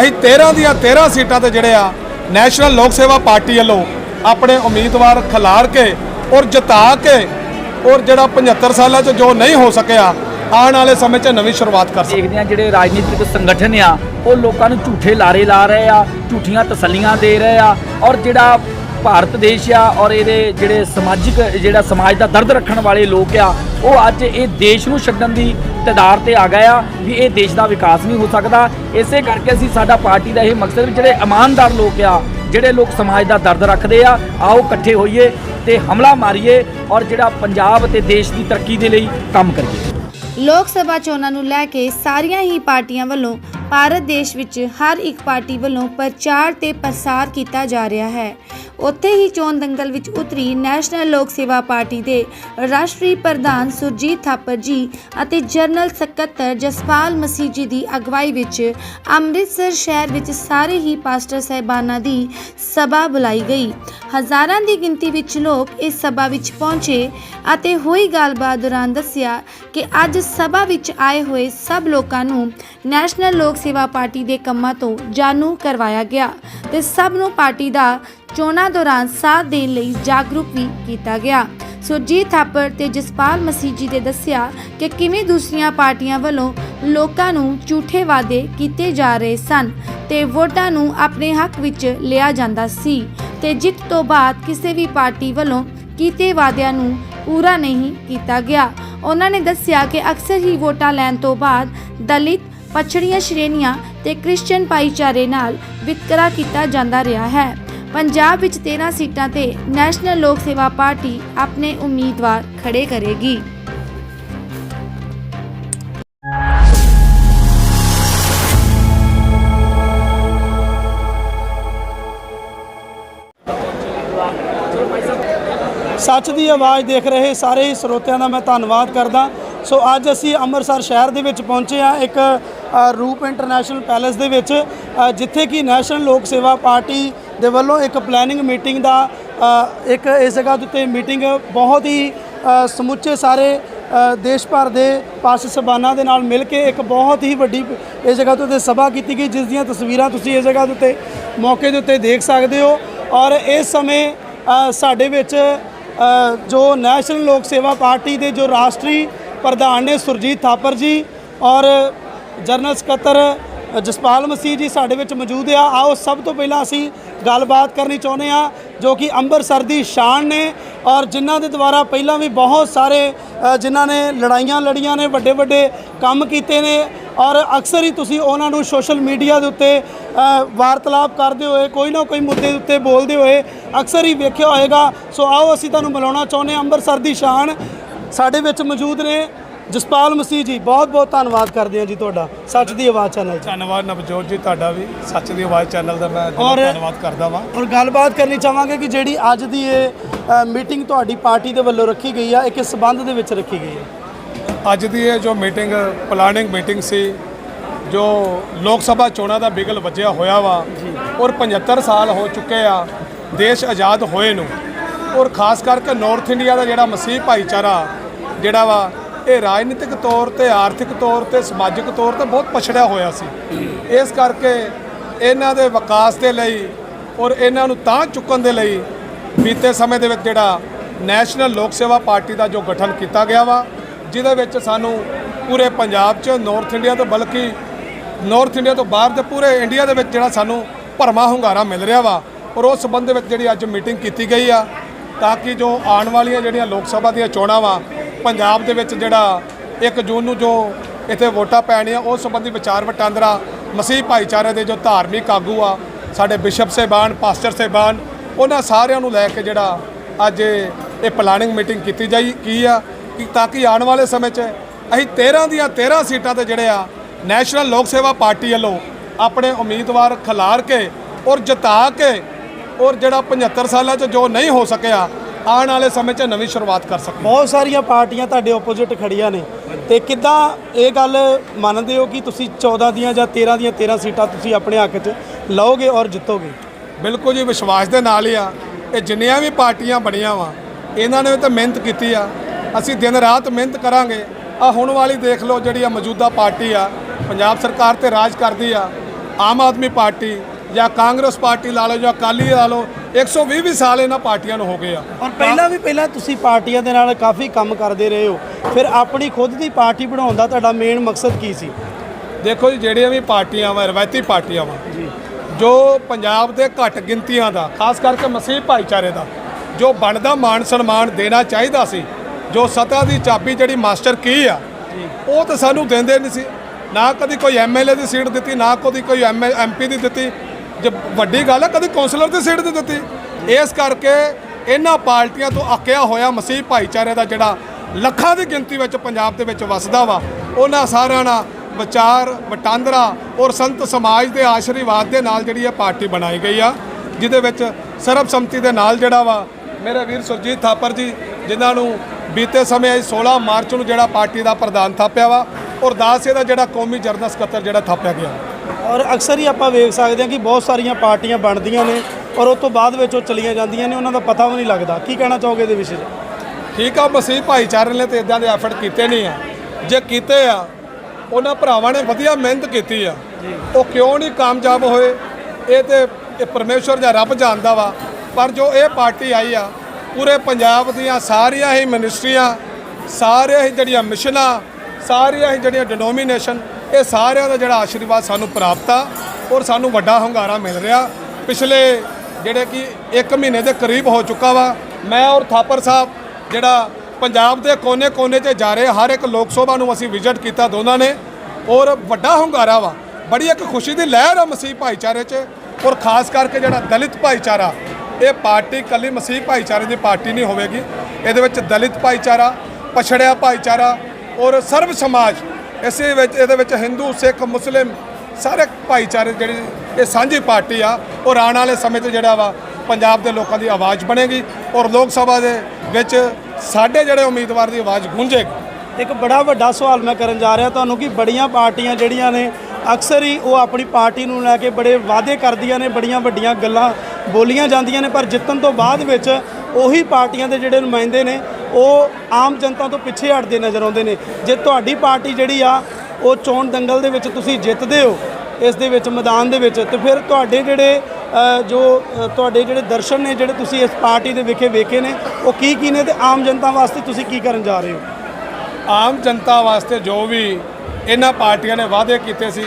ਅਸੀਂ 13 ਦੀਆਂ 13 ਸੀਟਾਂ ਤੇ ਜਿਹੜੇ ਆ ਨੈਸ਼ਨਲ ਲੋਕ ਸੇਵਾ ਪਾਰਟੀ ਵੱਲੋਂ ਆਪਣੇ ਉਮੀਦਵਾਰ ਖਿਲਾਰ ਕੇ ਔਰ ਜਿਤਾ ਕੇ ਔਰ ਜਿਹੜਾ 75 ਸਾਲਾਂ 'ਚ ਜੋ ਨਹੀਂ ਹੋ ਸਕਿਆ, ਆਉਣ ਵਾਲੇ ਸਮੇਂ 'ਚ ਨਵੀਂ ਸ਼ੁਰੂਆਤ ਕਰ ਸਕਦੇ ਦੇਖਦੇ ਆ ਜਿਹੜੇ ਰਾਜਨੀਤਿਕ ਸੰਗਠਨ ਆ, ਉਹ ਲੋਕਾਂ ਨੂੰ ਝੂਠੇ ਲਾਰੇ ਲਾ ਰਹੇ ਆ, ਝੂਠੀਆਂ ਤਸੱਲੀਆਂ ਦੇ ਰਹੇ ਆ ਔਰ ਜਿਹੜਾ ਭਾਰਤ ਦੇਸ਼ ਆ ਔਰ ਇਹਦੇ ਜਿਹੜੇ ਸਮਾਜਿਕ, ਜਿਹੜਾ ਸਮਾਜ ਦਾ ਦਰਦ ਰੱਖਣ ਵਾਲੇ ਲੋਕ ਆ, ਉਹ ਅੱਜ ਇਹ ਦੇਸ਼ ਨੂੰ ਛੱਡਣ ਦੀ ਤਦਾਰ ਤੇ ਆ ਗਏ ਆ ਵੀ ਇਹ ਦੇਸ਼ ਦਾ ਵਿਕਾਸ ਨਹੀਂ ਹੋ ਸਕਦਾ। ਇਸੇ ਕਰਕੇ ਅਸੀਂ ਸਾਡਾ ਪਾਰਟੀ ਦਾ ਇਹ ਮਕਸਦ ਵੀ ਜਿਹੜੇ ਇਮਾਨਦਾਰ ਲੋਕ ਆ, ਜਿਹੜੇ ਲੋਕ ਸਮਾਜ ਦਾ ਦਰਦ ਰੱਖਦੇ ਆ, ਆਓ ਇਕੱਠੇ ਹੋਈਏ ਤੇ ਹਮਲਾ ਮਾਰੀਏ ਔਰ ਜਿਹੜਾ ਪੰਜਾਬ ਤੇ ਦੇਸ਼ ਦੀ ਤਰੱਕੀ ਦੇ ਲਈ ਕੰਮ ਕਰੀਏ। ਲੋਕ ਸਭਾ ਚੋਣਾਂ ਨੂੰ ਲੈ ਕੇ ਸਾਰੀਆਂ ਹੀ ਪਾਰਟੀਆਂ ਵੱਲੋਂ ਭਾਰਤ ਦੇਸ਼ ਵਿੱਚ ਹਰ ਇੱਕ ਪਾਰਟੀ ਵੱਲੋਂ ਪ੍ਰਚਾਰ ਤੇ ਪ੍ਰਸਾਰ ਕੀਤਾ ਜਾ ਰਿਹਾ ਹੈ। ਉੱਥੇ ਹੀ ਚੋਣ ਦੰਗਲ ਵਿੱਚ ਉਤਰੀ ਨੈਸ਼ਨਲ ਲੋਕ ਸੇਵਾ ਪਾਰਟੀ ਦੇ ਰਾਸ਼ਟਰੀ ਪ੍ਰਧਾਨ ਸੁਰਜੀਤ ਥਾਪਰ ਜੀ ਅਤੇ ਜਨਰਲ ਸਕੱਤਰ ਜਸਪਾਲ ਮਸੀਹ ਜੀ ਦੀ ਅਗਵਾਈ ਵਿੱਚ ਅੰਮ੍ਰਿਤਸਰ ਸ਼ਹਿਰ ਵਿੱਚ ਸਾਰੇ ਹੀ ਪਾਸਟਰ ਸਹਿਬਾਨਾਂ ਦੀ ਸਭਾ ਬੁਲਾਈ ਗਈ। ਹਜ਼ਾਰਾਂ ਦੀ ਗਿਣਤੀ ਵਿੱਚ ਲੋਕ ਇਸ ਸਭਾ ਵਿੱਚ ਪਹੁੰਚੇ ਅਤੇ ਹੋਈ ਗੱਲਬਾਤ ਦੌਰਾਨ ਦੱਸਿਆ ਕਿ ਅੱਜ ਸਭਾ ਵਿੱਚ ਆਏ ਹੋਏ ਸਭ ਲੋਕਾਂ ਨੂੰ ਨੈਸ਼ਨਲ ਲੋਕ ਸੇਵਾ ਪਾਰਟੀ ਦੇ ਕੰਮਾਂ ਤੋਂ ਜਾਣੂ ਕਰਵਾਇਆ ਗਿਆ ਤੇ ਸਭ ਨੂੰ ਪਾਰਟੀ ਦਾ ਚੋਣਾਂ ਦੌਰਾਨ ਸਾਥ ਦੇਣ ਲਈ ਜਾਗਰੂਕ ਵੀ ਕੀਤਾ ਗਿਆ। ਸੁਰਜੀਤ ਥਾਪਰ ਤੇ ਜਸਪਾਲ ਮਸੀਜੀ ਦੇ ਦੱਸਿਆ ਕਿ ਕਿਵੇਂ ਦੂਸਰੀਆਂ ਪਾਰਟੀਆਂ ਵੱਲੋਂ ਲੋਕਾਂ ਨੂੰ ਝੂਠੇ ਵਾਅਦੇ ਕੀਤੇ ਜਾ ਰਹੇ ਸਨ ਤੇ ਵੋਟਾਂ ਨੂੰ ਆਪਣੇ ਹੱਕ ਵਿੱਚ ਲਿਆ ਜਾਂਦਾ ਸੀ ਤੇ ਜਿੱਤ ਤੋਂ ਬਾਅਦ ਕਿਸੇ ਵੀ ਪਾਰਟੀ ਵੱਲੋਂ ਕੀਤੇ ਵਾਅਦਿਆਂ ਨੂੰ ਪੂਰਾ ਨਹੀਂ ਕੀਤਾ ਗਿਆ। ਉਹਨਾਂ ਨੇ ਦੱਸਿਆ ਕਿ ਅਕਸਰ ਹੀ ਵੋਟਾਂ ਲੈਣ ਤੋਂ ਬਾਅਦ ਦਲਿਤ ਪਛੜੀਆਂ ਸ਼੍ਰੇਣੀਆਂ ਤੇ ਕ੍ਰਿਸਚੀਅਨ ਭਾਈਚਾਰੇ ਨਾਲ ਵਿਤਕਰਾ ਕੀਤਾ ਜਾਂਦਾ ਰਿਹਾ ਹੈ। ਪੰਜਾਬ ਵਿੱਚ 13 ਸੀਟਾਂ ਤੇ ਨੈਸ਼ਨਲ ਲੋਕ ਸੇਵਾ ਪਾਰਟੀ ਆਪਣੇ ਉਮੀਦਵਾਰ ਖੜੇ ਕਰੇਗੀ। ਸੱਚ ਦੀ ਆਵਾਜ਼ ਦੇਖ ਰਹੇ ਸਾਰੇ ਸਰੋਤਿਆਂ ਦਾ ਮੈਂ ਧੰਨਵਾਦ ਕਰਦਾ। ਸੋ ਅੱਜ ਅਸੀਂ ਅੰਮ੍ਰਿਤਸਰ ਸ਼ਹਿਰ ਦੇ ਵਿੱਚ ਪਹੁੰਚੇ ਆ ਇੱਕ ਰੂਪ ਇੰਟਰਨੈਸ਼ਨਲ ਪੈਲੇਸ ਦੇ ਵਿੱਚ ਜਿੱਥੇ ਕਿ ਨੈਸ਼ਨਲ ਲੋਕ ਸੇਵਾ ਪਾਰਟੀ ਦੇ ਵੱਲੋਂ ਇੱਕ ਪਲੈਨਿੰਗ ਮੀਟਿੰਗ ਦਾ ਇੱਕ ਇਸ ਜਗ੍ਹਾ ਦੇ ਉੱਤੇ ਮੀਟਿੰਗ ਬਹੁਤ ਹੀ ਸਮੁੱਚੇ ਸਾਰੇ ਦੇਸ਼ ਭਰ ਦੇ ਪਾਸ ਸਬਾਨਾ ਦੇ ਨਾਲ ਮਿਲ ਕੇ ਇੱਕ ਬਹੁਤ ਹੀ ਵੱਡੀ ਇਸ ਜਗ੍ਹਾ ਦੇ ਉੱਤੇ ਸਭਾ ਕੀਤੀ ਗਈ, ਜਿਸ ਦੀਆਂ ਤਸਵੀਰਾਂ ਤੁਸੀਂ ਇਸ ਜਗ੍ਹਾ ਦੇ ਉੱਤੇ ਮੌਕੇ ਦੇ ਉੱਤੇ ਦੇਖ ਸਕਦੇ ਹੋ। ਔਰ ਇਸ ਸਮੇਂ ਸਾਡੇ ਵਿੱਚ ਜੋ ਨੈਸ਼ਨਲ ਲੋਕ ਸੇਵਾ ਪਾਰਟੀ ਦੇ ਜੋ ਰਾਸ਼ਟਰੀ ਪ੍ਰਧਾਨ ਨੇ ਸੁਰਜੀਤ ਥਾਪਰ ਜੀ ਔਰ ਜਨਰਲ ਸਕੱਤਰ ਜਸਪਾਲ ਮਸੀਹ ਜੀ ਸਾਡੇ ਵਿੱਚ ਮੌਜੂਦ ਆ। ਆਓ ਸਭ ਤੋਂ ਪਹਿਲਾਂ ਅਸੀਂ ਗੱਲਬਾਤ ਕਰਨੀ ਚਾਹੁੰਦੇ ਆ ਜੋ ਕਿ ਅੰਮ੍ਰਿਤਸਰ ਦੀ ਸ਼ਾਨ ਨੇ ਔਰ ਜਿਨ੍ਹਾਂ ਦੇ ਦੁਆਰਾ ਪਹਿਲਾਂ ਵੀ ਬਹੁਤ ਸਾਰੇ ਜਿਨ੍ਹਾਂ ਨੇ ਲੜਾਈਆਂ ਲੜੀਆਂ ਨੇ ਵੱਡੇ ਵੱਡੇ ਕੰਮ ਕੀਤੇ ਨੇ ਔਰ ਅਕਸਰ ਹੀ ਤੁਸੀਂ ਉਹਨਾਂ ਨੂੰ ਸੋਸ਼ਲ ਮੀਡੀਆ ਦੇ ਉੱਤੇ ਵਾਰਤਾਲਾਪ ਕਰਦੇ ਹੋਏ, ਕੋਈ ਨਾ ਕੋਈ ਮੁੱਦੇ ਦੇ ਉੱਤੇ ਬੋਲਦੇ ਹੋਏ ਅਕਸਰ ਹੀ ਵੇਖਿਆ ਹੋਏਗਾ। ਸੋ ਆਓ ਅਸੀਂ ਤੁਹਾਨੂੰ ਮਿਲਾਉਣਾ ਚਾਹੁੰਦੇ ਹਾਂ, ਅੰਮ੍ਰਿਤਸਰ ਦੀ ਸ਼ਾਨ ਸਾਡੇ ਵਿੱਚ ਮੌਜੂਦ ਨੇ। ਜਸਪਾਲ ਮਸੀਹ ਜੀ ਬਹੁਤ ਬਹੁਤ ਧੰਨਵਾਦ ਕਰਦੇ ਹਾਂ ਜੀ ਤੁਹਾਡਾ। ਸੱਚ ਦੀ ਆਵਾਜ਼ ਚੈਨਲ 'ਚ ਧੰਨਵਾਦ ਨਵਜੋਤ ਜੀ ਤੁਹਾਡਾ ਵੀ। ਸੱਚ ਦੀ ਆਵਾਜ਼ ਚੈਨਲ ਦਾ ਮੈਂ ਔਰ- ਧੰਨਵਾਦ ਕਰਦਾ ਵਾਂ। ਔਰ ਗੱਲਬਾਤ ਕਰਨੀ ਚਾਹਾਂਗੇ ਕਿ ਜਿਹੜੀ ਅੱਜ ਦੀ ਇਹ ਅ, ਮੀਟਿੰਗ ਤੁਹਾਡੀ ਪਾਰਟੀ ਦੇ ਵੱਲੋਂ ਰੱਖੀ ਗਈ ਆ ਇਹ ਕਿਸ ਸਬੰਧ ਦੇ ਵਿੱਚ ਰੱਖੀ ਗਈ ਹੈ ਅੱਜ ਦੀ ਇਹ ਜੋ ਮੀਟਿੰਗ ਪਲਾਨਿੰਗ ਮੀਟਿੰਗ ਸੀ ਜੋ ਲੋਕ ਸਭਾ ਚੋਣਾਂ ਦਾ ਬਿਗਲ ਵੱਜਿਆ ਹੋਇਆ ਵਾ ਔਰ 75 ਸਾਲ ਹੋ ਚੁੱਕੇ ਆ ਦੇਸ਼ ਆਜ਼ਾਦ ਹੋਏ ਨੂੰ। ਔਰ ਖਾਸ ਕਰਕੇ ਨਾਰਥ ਇੰਡੀਆ ਦਾ ਜਿਹੜਾ ਮਸੀਹ ਭਾਈਚਾਰਾ ਜਿਹੜਾ ਵਾ ਇਹ ਰਾਜਨੀਤਿਕ ਤੌਰ ਤੇ, ਆਰਥਿਕ ਤੌਰ ਤੇ, ਸਮਾਜਿਕ ਤੌਰ ਤੇ ਬਹੁਤ ਪਛੜਿਆ ਹੋਇਆ ਸੀ। ਇਸ ਕਰਕੇ ਇਹਨਾਂ ਦੇ ਵਿਕਾਸ ਦੇ ਲਈ ਔਰ ਇਹਨਾਂ ਨੂੰ ਤਾਂ ਚੁੱਕਣ ਦੇ ਲਈ ਬੀਤੇ ਸਮੇਂ ਦੇ ਵਿੱਚ ਜਿਹੜਾ ਨੈਸ਼ਨਲ ਲੋਕ ਸੇਵਾ ਪਾਰਟੀ ਦਾ ਜੋ ਗਠਨ ਕੀਤਾ ਗਿਆ ਵਾ, ਜਿਹਦੇ ਵਿੱਚ ਸਾਨੂੰ ਪੂਰੇ ਪੰਜਾਬ 'ਚ ਨਾਰਥ ਇੰਡੀਆ ਤੋਂ ਬਲਕਿ ਨਾਰਥ ਇੰਡੀਆ ਤੋਂ ਬਾਹਰ ਦੇ ਪੂਰੇ ਇੰਡੀਆ ਦੇ ਵਿੱਚ ਜਿਹੜਾ ਸਾਨੂੰ ਭਰਮਾ ਹੁੰਗਾਰਾ ਮਿਲ ਰਿਹਾ ਵਾ ਔਰ ਉਸ ਸੰਬੰਧ ਵਿੱਚ ਜਿਹੜੀ ਅੱਜ ਮੀਟਿੰਗ ਕੀਤੀ ਗਈ ਆ, ਤਾਂ ਕਿ ਜੋ ਆਉਣ ਵਾਲੀਆਂ ਜਿਹੜੀਆਂ ਲੋਕ ਸਭਾ ਦੀਆਂ ਚੋਣਾਂ ਵਾ ਪੰਜਾਬ ਦੇ ਵਿੱਚ ਜਿਹੜਾ 1 ਜੂਨ ਨੂੰ ਜੋ ਇੱਥੇ ਵੋਟਾਂ ਪੈਣੀਆਂ, ਉਸ ਸੰਬੰਧੀ ਵਿਚਾਰ ਵਟਾਂਦਰਾ ਮਸੀਹ ਭਾਈਚਾਰੇ ਦੇ ਜੋ ਧਾਰਮਿਕ ਆਗੂ ਆ, ਸਾਡੇ ਬਿਸ਼ਪ ਸਾਹਿਬਾਨ, ਪਾਸਟਰ ਸਾਹਿਬਾਨ, ਉਹਨਾਂ ਸਾਰਿਆਂ ਨੂੰ ਲੈ ਕੇ ਜਿਹੜਾ ਅੱਜ ਇਹ ਇਹ ਪਲਾਨਿੰਗ ਮੀਟਿੰਗ ਕੀਤੀ ਜਾਈ, ਕੀ ਆ, ਕਿ ਤਾਂ ਕਿ ਆਉਣ ਵਾਲੇ ਸਮੇਂ 'ਚ ਅਸੀਂ 13 ਦੀਆਂ 13 ਸੀਟਾਂ ਤੇ ਜਿਹੜੇ ਆ ਨੈਸ਼ਨਲ ਲੋਕ ਸੇਵਾ ਪਾਰਟੀ ਵੱਲੋਂ ਆਪਣੇ ਉਮੀਦਵਾਰ ਖਿਲਾਰ ਕੇ ਔਰ ਜਿਤਾ ਕੇ ਔਰ ਜਿਹੜਾ 75 ਸਾਲਾਂ 'ਚ ਜੋ ਨਹੀਂ ਹੋ ਸਕਿਆ ਆਉਣ ਵਾਲੇ ਸਮੇਂ 'ਚ ਨਵੀਂ ਸ਼ੁਰੂਆਤ ਕਰ ਸਕੀਏ ਬਹੁਤ ਸਾਰੀਆਂ ਪਾਰਟੀਆਂ ਤੁਹਾਡੇ ਆਪੋਜ਼ਿਟ ਖੜੀਆਂ ਨੇ। ਤੇ ਕਿੱਦਾਂ ਇਹ ਗੱਲ ਮੰਨਦੇ ਹੋ ਕਿ ਤੁਸੀਂ 14 ਦੀਆਂ ਜਾਂ 13 ਦੀਆਂ 13 ਸੀਟਾਂ ਤੁਸੀਂ ਆਪਣੇ ਹੱਕ 'ਚ ਲਓਗੇ ਔਰ ਜਿੱਤੋਗੇ? ਬਿਲਕੁਲ ਜੀ ਵਿਸ਼ਵਾਸ ਦੇ ਨਾਲ ਹੀ ਆ। ਇਹ ਜਿੰਨੀਆਂ ਵੀ ਪਾਰਟੀਆਂ ਬਣੀਆਂ ਵਾ ਇਹਨਾਂ ਨੇ ਤਾਂ ਮਿਹਨਤ ਕੀਤੀ ਆ। ਅਸੀਂ ਦਿਨ ਰਾਤ ਮਿਹਨਤ ਕਰਾਂਗੇ। ਆ ਹੁਣ ਵਾਲੀ ਦੇਖ ਲਓ ਜਿਹੜੀ ਆ ਮੌਜੂਦਾ ਪਾਰਟੀ ਆ ਪੰਜਾਬ ਸਰਕਾਰ ਤੇ ਰਾਜ ਕਰਦੀ ਆ। ਆਮ ਆਦਮੀ ਪਾਰਟੀ ਜਾਂ ਕਾਂਗਰਸ ਪਾਰਟੀ ਲਾ ਲਓ ਜਾਂ ਅਕਾਲੀ ਲਾ ਲਓ 120 ਵੀ ਸਾਲ ਇਹਨਾਂ ਪਾਰਟੀਆਂ ਨੂੰ ਹੋ ਗਏ ਆ। ਔਰ ਪਹਿਲਾਂ ਵੀ ਪਹਿਲਾਂ ਤੁਸੀਂ ਪਾਰਟੀਆਂ ਦੇ ਨਾਲ ਕਾਫੀ ਕੰਮ ਕਰਦੇ ਰਹੇ ਹੋ। ਫਿਰ ਆਪਣੀ ਖੁਦ ਦੀ ਪਾਰਟੀ ਬਣਾਉਣ ਦਾ ਤੁਹਾਡਾ ਮੇਨ ਮਕਸਦ ਕੀ ਸੀ? ਦੇਖੋ ਜੀ ਜਿਹੜੀਆਂ ਵੀ ਪਾਰਟੀਆਂ ਵਾ ਰਵਾਇਤੀ ਪਾਰਟੀਆਂ ਵਾ ਜੋ। ਪੰਜਾਬ ਦੇ ਘੱਟ ਗਿਣਤੀਆਂ ਦਾ ਖਾਸ ਕਰਕੇ ਮਸੀਹ ਭਾਈਚਾਰੇ ਦਾ ਜੋ ਬਣਦਾ ਮਾਣ ਸਨਮਾਨ ਦੇਣਾ ਚਾਹੀਦਾ ਸੀ ਜੋ ਸਤਾ ਦੀ ਚਾਬੀ ਜਿਹੜੀ ਮਾਸਟਰ ਕੀ ਆ ਉਹ ਤਾਂ ਸਾਨੂੰ ਦਿੰਦੇ ਨਹੀਂ ਸੀ। ਨਾ ਕਦੀ ਕੋਈ ਐਮਐਲਏ ਦੀ ਸੀਟ ਦਿੱਤੀ ਨਾ ਕਦੀ ਕੋਈ ਐਮਪੀ ਦੀ ਦਿੱਤੀ ਜੇ ਵੱਡੀ ਗੱਲ ਹੈ ਕਦੇ ਕੌਂਸਲਰ ਦੀ ਸੀਟ ਦੀ ਦਿੱਤੀ। ਇਸ ਕਰਕੇ ਇਹਨਾਂ ਪਾਰਟੀਆਂ ਤੋਂ ਅੱਕਿਆ ਹੋਇਆ ਮਸੀਹ ਭਾਈਚਾਰੇ ਦਾ ਜਿਹੜਾ ਲੱਖਾਂ ਦੀ ਗਿਣਤੀ ਵਿੱਚ ਪੰਜਾਬ ਦੇ ਵਿੱਚ ਵਸਦਾ ਵਾ, ਉਹਨਾਂ ਸਾਰਿਆਂ ਨਾਲ ਵਿਚਾਰ, ਵਟਾਂਦਰਾ ਔਰ ਸੰਤ ਸਮਾਜ ਦੇ ਆਸ਼ੀਰਵਾਦ ਦੇ ਨਾਲ ਜਿਹੜੀ ਇਹ ਪਾਰਟੀ ਬਣਾਈ ਗਈ ਆ, ਜਿਹਦੇ ਵਿੱਚ ਸਰਬਸੰਮਤੀ ਦੇ ਨਾਲ ਜਿਹੜਾ ਵਾ, ਮੇਰੇ ਵੀਰ ਸੁਰਜੀਤ ਥਾਪਰ ਜੀ, ਜਿਨ੍ਹਾਂ ਨੂੰ ਬੀਤੇ ਸਮੇਂ ਅੱਜ 16 ਮਾਰਚ ਨੂੰ ਜਿਹੜਾ ਪਾਰਟੀ ਦਾ ਪ੍ਰਧਾਨ ਥਾਪਿਆ ਵਾ, ਔਰ ਦਾਸੇ ਦਾ ਜਿਹੜਾ ਕੌਮੀ ਜਰਨਲ ਸਕੱਤਰ ਜਿਹੜਾ ਥਾਪਿਆ ਗਿਆ। ਔਰ ਅਕਸਰ ਹੀ ਆਪਾਂ ਵੇਖ ਸਕਦੇ ਹਾਂ ਕਿ ਬਹੁਤ ਸਾਰੀਆਂ ਪਾਰਟੀਆਂ ਬਣਦੀਆਂ ਨੇ ਔਰ ਉਸ ਤੋਂ ਬਾਅਦ ਵਿੱਚ ਉਹ ਚਲੀਆਂ ਜਾਂਦੀਆਂ ਨੇ ਉਹਨਾਂ ਦਾ ਪਤਾ ਵੀ ਨਹੀਂ ਲੱਗਦਾ। ਕੀ ਕਹਿਣਾ ਚਾਹੋਗੇ ਇਹਦੇ ਵਿਸ਼ੇ 'ਚ? ਠੀਕ ਆ ਮਸੀਹ ਭਾਈਚਾਰੇ ਨੇ ਤੇ ਇਦਾਂ ਦੇ ਐਫਰਟ ਕੀਤੇ ਨਹੀਂ ਆ। ਜੇ ਕੀਤੇ ਆ ਉਹਨਾਂ ਭਰਾਵਾਂ ਨੇ ਵਧੀਆ ਮਿਹਨਤ ਕੀਤੀ ਆ। ਉਹ ਕਿਉਂ ਨਹੀਂ ਕਾਮਯਾਬ ਹੋਏ? ਇਹ ਤੇ ਇਹ ਪਰਮੇਸ਼ਵਰ ਜਾਂ ਰੱਬ ਜਾਣਦਾ ਵਾ। ਪਰ ਜੋ ਇਹ ਪਾਰਟੀ ਆਈ ਆ ਪੂਰੇ ਪੰਜਾਬ ਦੀਆਂ ਸਾਰੀਆਂ ਹੀ ਮਿਨਿਸਟਰੀਆਂ ਸਾਰੀਆਂ ਹੀ ਜਿਹੜੀਆਂ ਮਿਸ਼ਨਾਂ ਸਾਰੀਆਂ ਹੀ ਜਿਹੜੀਆਂ ਡਿਨੋਮੀਨੇਸ਼ਨ ਇਹ ਸਾਰਿਆਂ ਦਾ ਜਿਹੜਾ ਆਸ਼ੀਰਵਾਦ ਸਾਨੂੰ ਪ੍ਰਾਪਤ ਆ ਔਰ ਸਾਨੂੰ ਵੱਡਾ ਹੁੰਗਾਰਾ ਮਿਲ ਰਿਹਾ। ਪਿਛਲੇ ਜਿਹੜੇ ਕਿ 1 ਮਹੀਨੇ ਦੇ ਕਰੀਬ ਹੋ ਚੁੱਕਾ ਵਾ, ਮੈਂ ਔਰ ਥਾਪਰ ਸਾਹਿਬ ਜਿਹੜਾ ਪੰਜਾਬ ਦੇ ਕੋਨੇ-ਕੋਨੇ 'ਚ ਜਾ ਰਹੇ, ਹਰ ਇੱਕ ਲੋਕ ਸਭਾ ਨੂੰ ਅਸੀਂ ਵਿਜ਼ਿਟ ਕੀਤਾ ਦੋਨਾਂ ਨੇ ਔਰ ਵੱਡਾ ਹੁੰਗਾਰਾ ਵਾ। ਬੜੀ ਇੱਕ ਖੁਸ਼ੀ ਦੀ ਲਹਿਰ ਆ ਮਸੀਹ ਭਾਈਚਾਰੇ 'ਚ ਔਰ ਖਾਸ ਕਰਕੇ ਜਿਹੜਾ ਦਲਿਤ ਭਾਈਚਾਰਾ, ਇਹ ਪਾਰਟੀ ਕੱਲੀ ਮਸੀਹ ਭਾਈਚਾਰੇ ਦੀ ਪਾਰਟੀ ਨਹੀਂ ਹੋਵੇਗੀ। ਇਹਦੇ ਵਿੱਚ ਦਲਿਤ ਭਾਈਚਾਰਾ, ਪਛੜਿਆ ਭਾਈਚਾਰਾ ਔਰ ਸਰਬ ਸਮਾਜ ਇਸੇ ਵਿੱਚ, ਇਹਦੇ ਵਿੱਚ ਹਿੰਦੂ, ਸਿੱਖ, ਮੁਸਲਿਮ ਸਾਰੇ ਭਾਈਚਾਰੇ ਜਿਹੜੀ ਇਹ ਸਾਂਝੀ ਪਾਰਟੀ ਆ ਔਰ ਆਉਣ ਵਾਲੇ ਸਮੇਂ 'ਚ ਜਿਹੜਾ ਵਾ, ਪੰਜਾਬ ਦੇ ਲੋਕਾਂ ਦੀ ਆਵਾਜ਼ ਬਣੇਗੀ ਔਰ ਲੋਕ ਸਭਾ ਦੇ ਵਿੱਚ ਸਾਡੇ ਜਿਹੜੇ ਉਮੀਦਵਾਰ ਦੀ ਆਵਾਜ਼ ਗੂੰਜੇਗੀ। ਇੱਕ ਬੜਾ ਵੱਡਾ ਸਵਾਲ ਮੈਂ ਕਰਨ ਜਾ ਰਿਹਾ ਤੁਹਾਨੂੰ ਕਿ ਬੜੀਆਂ ਪਾਰਟੀਆਂ ਜਿਹੜੀਆਂ ਨੇ, ਅਕਸਰ ਹੀ ਉਹ ਆਪਣੀ ਪਾਰਟੀ ਨੂੰ ਲੈ ਕੇ ਬੜੇ ਵਾਅਦੇ ਕਰਦੀਆਂ ਨੇ, ਬੜੀਆਂ ਵੱਡੀਆਂ ਗੱਲਾਂ ਬੋਲੀਆਂ ਜਾਂਦੀਆਂ ਨੇ, ਪਰ ਜਿੱਤਣ ਤੋਂ ਬਾਅਦ ਵਿੱਚ ਉਹੀ ਪਾਰਟੀਆਂ ਦੇ ਜਿਹੜੇ ਨੁਮਾਇੰਦੇ ਨੇ ਉਹ ਆਮ ਜਨਤਾ ਤੋਂ ਪਿੱਛੇ ਹਟਦੇ ਨਜ਼ਰ ਆਉਂਦੇ ਨੇ। ਜੇ ਤੁਹਾਡੀ ਪਾਰਟੀ ਜਿਹੜੀ ਆ, ਉਹ ਚੋਣ ਦੰਗਲ ਦੇ ਵਿੱਚ ਤੁਸੀਂ ਜਿੱਤਦੇ ਹੋ, ਇਸ ਦੇ ਵਿੱਚ ਮੈਦਾਨ ਦੇ ਵਿੱਚ, ਤੇ ਫਿਰ ਤੁਹਾਡੇ ਜਿਹੜੇ ਜੋ ਤੁਹਾਡੇ ਜਿਹੜੇ ਦਰਸ਼ਨ ਨੇ, ਜਿਹੜੇ ਤੁਸੀਂ ਇਸ ਪਾਰਟੀ ਦੇ ਵਿਖੇ ਵੇਖੇ ਨੇ, ਉਹ ਕੀ ਕੀ ਨੇ ਤੇ ਆਮ ਜਨਤਾ ਵਾਸਤੇ ਤੁਸੀਂ ਕੀ ਕਰਨ ਜਾ ਰਹੇ ਹੋ? ਆਮ ਜਨਤਾ ਵਾਸਤੇ ਜੋ ਵੀ ਇਹਨਾਂ ਪਾਰਟੀਆਂ ਨੇ ਵਾਅਦੇ ਕੀਤੇ ਸੀ,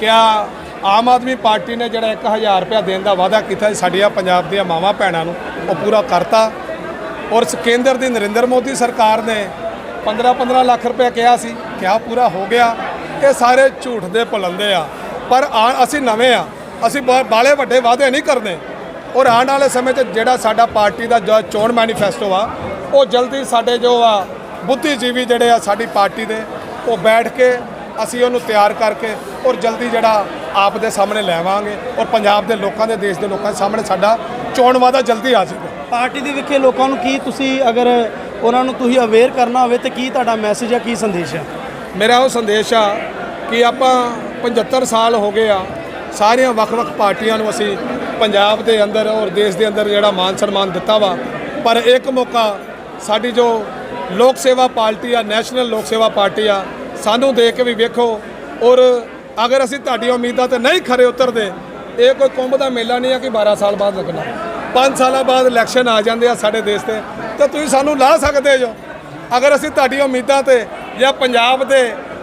ਕਿਆ ਆਮ ਆਦਮੀ ਪਾਰਟੀ ਨੇ ਜਿਹੜਾ 1000 ਰੁਪਇਆ ਦੇਣ ਦਾ ਵਾਅਦਾ ਕੀਤਾ ਸੀ ਸਾਡੀਆਂ ਪੰਜਾਬ ਦੀਆਂ ਮਾਵਾਂ ਭੈਣਾਂ ਨੂੰ, ਉਹ ਪੂਰਾ ਕਰਤਾ। ਔਰ ਕੇਂਦਰ ਦੀ ਨਰਿੰਦਰ ਮੋਦੀ ਸਰਕਾਰ ਨੇ 15-15 ਲੱਖ ਰੁਪਇਆ ਕਿਹਾ ਸੀ ਕਿਆ ਪੂਰਾ ਹੋ ਗਿਆ, ਇਹ ਸਾਰੇ ਝੂਠ ਦੇ ਪੁਲੰਦੇ ਆ। ਪਰ ਆ- ਅਸੀਂ ਨਵੇਂ ਆ, ਅਸੀਂ ਬਾ- ਬਾਲੇ ਵੱਡੇ ਵਾਅਦੇ ਨਹੀਂ ਕਰਨੇ। ਔਰ ਆਉਣ ਵਾਲੇ ਸਮੇਂ 'ਚ ਜਿਹੜਾ ਸਾਡਾ ਪਾਰਟੀ ਦਾ ਜੋ ਚੋਣ ਮੈਨੀਫੈਸਟੋ ਆ, ਉਹ ਜਲਦੀ ਸਾਡੇ ਜੋ ਆ ਬੁੱਧੀਜੀਵੀ ਜਿਹੜੇ ਆ ਸਾਡੀ ਪਾਰਟੀ ਦੇ, ਉਹ ਬੈਠ ਕੇ ਅਸੀਂ ਉਹਨੂੰ ਤਿਆਰ ਕਰਕੇ ਔਰ ਜਲਦੀ ਜਿਹੜਾ ਆਪ ਦੇ ਸਾਹਮਣੇ ਲੈਵਾਂਗੇ ਔਰ ਪੰਜਾਬ ਦੇ ਲੋਕਾਂ ਦੇ, ਦੇਸ਼ ਦੇ ਲੋਕਾਂ ਦੇ ਸਾਹਮਣੇ ਸਾਡਾ ਚੋਣ ਵਾਦਾ ਜਲਦੀ ਆ ਜਾਏਗਾ ਪਾਰਟੀ ਦੇ ਵਿਖੇ ਲੋਕਾਂ ਨੂੰ ਕੀ ਤੁਸੀਂ ਅਗਰ ਉਹਨਾਂ ਨੂੰ ਤੁਸੀਂ ਅਵੇਅਰ ਕਰਨਾ ਹੋਵੇ ਤੇ ਕੀ ਤੁਹਾਡਾ ਮੈਸੇਜ ਆ ਕੀ ਸੰਦੇਸ਼ ਆ? ਮੇਰਾ ਉਹ ਸੰਦੇਸ਼ ਆ ਕਿ ਆਪਾਂ 75 ਸਾਲ ਹੋ ਗਏ ਆ ਸਾਰੀਆਂ ਵੱਖ-ਵੱਖ ਪਾਰਟੀਆਂ ਨੂੰ ਅਸੀਂ ਪੰਜਾਬ ਦੇ ਅੰਦਰ ਔਰ ਦੇਸ਼ ਦੇ ਅੰਦਰ ਜਿਹੜਾ ਮਾਨ ਸਨਮਾਨ ਦਿੱਤਾ ਵਾ ਪਰ ਇੱਕ ਮੌਕਾ ਸਾਡੀ ਜੋ ਲੋਕ ਸੇਵਾ ਪਾਰਟੀ ਆ ਨੈਸ਼ਨਲ ਲੋਕ ਸੇਵਾ ਪਾਰਟੀ ਆ ਸਾਨੂੰ ਦੇਖ ਕੇ ਵੀ ਵੇਖੋ ਔਰ ਅਗਰ ਅਸੀਂ ਤੁਹਾਡੀਆਂ ਉਮੀਦਾਂ ਤੇ ਨਹੀਂ ਖਰੇ ਉਤਰਦੇ ਇਹ ਕੋਈ ਕੁੰਭ ਦਾ ਮੇਲਾ ਨਹੀਂ ਆ ਕਿ 12 ਸਾਲ ਬਾਅਦ ਲੱਗਣਾ। 5 ਸਾਲਾਂ ਬਾਅਦ ਇਲੈਕਸ਼ਨ ਆ ਜਾਂਦੇ ਆ ਸਾਡੇ ਦੇਸ਼ ਤੇ। ਤਾਂ ਤੁਸੀਂ ਸਾਨੂੰ ਲਾ ਸਕਦੇ ਜੋ। ਅਗਰ ਅਸੀਂ ਤੁਹਾਡੀਆਂ ਉਮੀਦਾਂ ਤੇ ਜਾਂ ਪੰਜਾਬ ਦੇ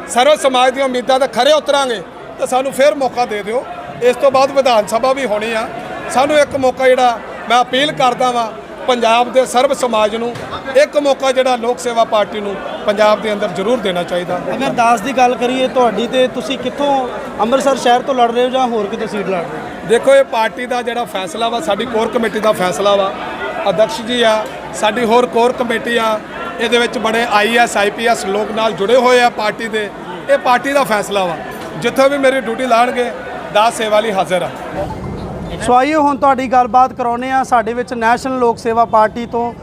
ਸਰਵ ਸਮਾਜ ਦੀਆਂ ਉਮੀਦਾਂ ਤੇ ਖਰੇ ਉਤਰਾਂਗੇ, ਤਾਂ ਸਾਨੂੰ ਫਿਰ ਮੌਕਾ ਦੇ ਦਿਓ। ਇਸ ਤੋਂ ਬਾਅਦ ਵਿਧਾਨ ਸਭਾ ਵੀ ਹੋਣੀ ਆ। ਸਾਨੂੰ ਇੱਕ ਮੌਕਾ ਜਿਹੜਾ ਮੈਂ ਅਪੀਲ ਕਰਦਾ ਵਾਂ ਪੰਜਾਬ ਦੇ ਸਰਵ ਸਮਾਜ ਨੂੰ ਇੱਕ ਮੌਕਾ ਜਿਹੜਾ ਲੋਕ ਸੇਵਾ ਪਾਰਟੀ ਨੂੰ ਪੰਜਾਬ ਦੇ ਅੰਦਰ ਜ਼ਰੂਰ ਦੇਣਾ ਚਾਹੀਦਾ। ਅਗਰ ਦਾਸ ਦੀ ਗੱਲ ਕਰੀਏ ਤੁਹਾਡੀ ਤੇ ਤੁਸੀਂ ਕਿੱਥੋਂ ਅੰਮ੍ਰਿਤਸਰ ਸ਼ਹਿਰ ਤੋਂ ਲੜ ਰਹੇ ਹੋ ਜਾਂ ਹੋਰ ਕਿਤੋਂ ਸੀਟ ਲੜ ਰਹੇ ਹੋ? ਦੇਖੋ ਇਹ ਪਾਰਟੀ ਦਾ ਜਿਹੜਾ ਫੈਸਲਾ ਵਾ ਸਾਡੀ ਕੋਰ ਕਮੇਟੀ ਦਾ ਫੈਸਲਾ ਵਾ। ਅਧਿਕਸ਼ ਜੀ ਆ ਸਾਡੀ ਹੋਰ ਕੋਰ ਕਮੇਟੀ ਆ ਇਹਦੇ ਵਿੱਚ ਬੜੇ ਆਈਐਸ ਆਈਪੀਐਸ ਲੋਕ ਨਾਲ ਜੁੜੇ ਹੋਏ ਆ ਪਾਰਟੀ ਦੇ। ਇਹ ਪਾਰਟੀ ਦਾ ਫੈਸਲਾ ਵਾ। ਜਿੱਥੇ ਵੀ ਮੇਰੀ ਡਿਊਟੀ ਲਾਣਗੇ ਦਾਸ ਸੇਵਾ ਲਈ ਹਾਜ਼ਰ ਆ। ਸੋ ਆਈਏ, ਹੁਣ ਤੁਹਾਡੀ ਗੱਲਬਾਤ ਕਰਾਉਨੇ ਆ ਸਾਡੇ ਵਿੱਚ ਨੈਸ਼ਨਲ ਲੋਕ ਸੇਵਾ ਪਾਰਟੀ ਤੋਂ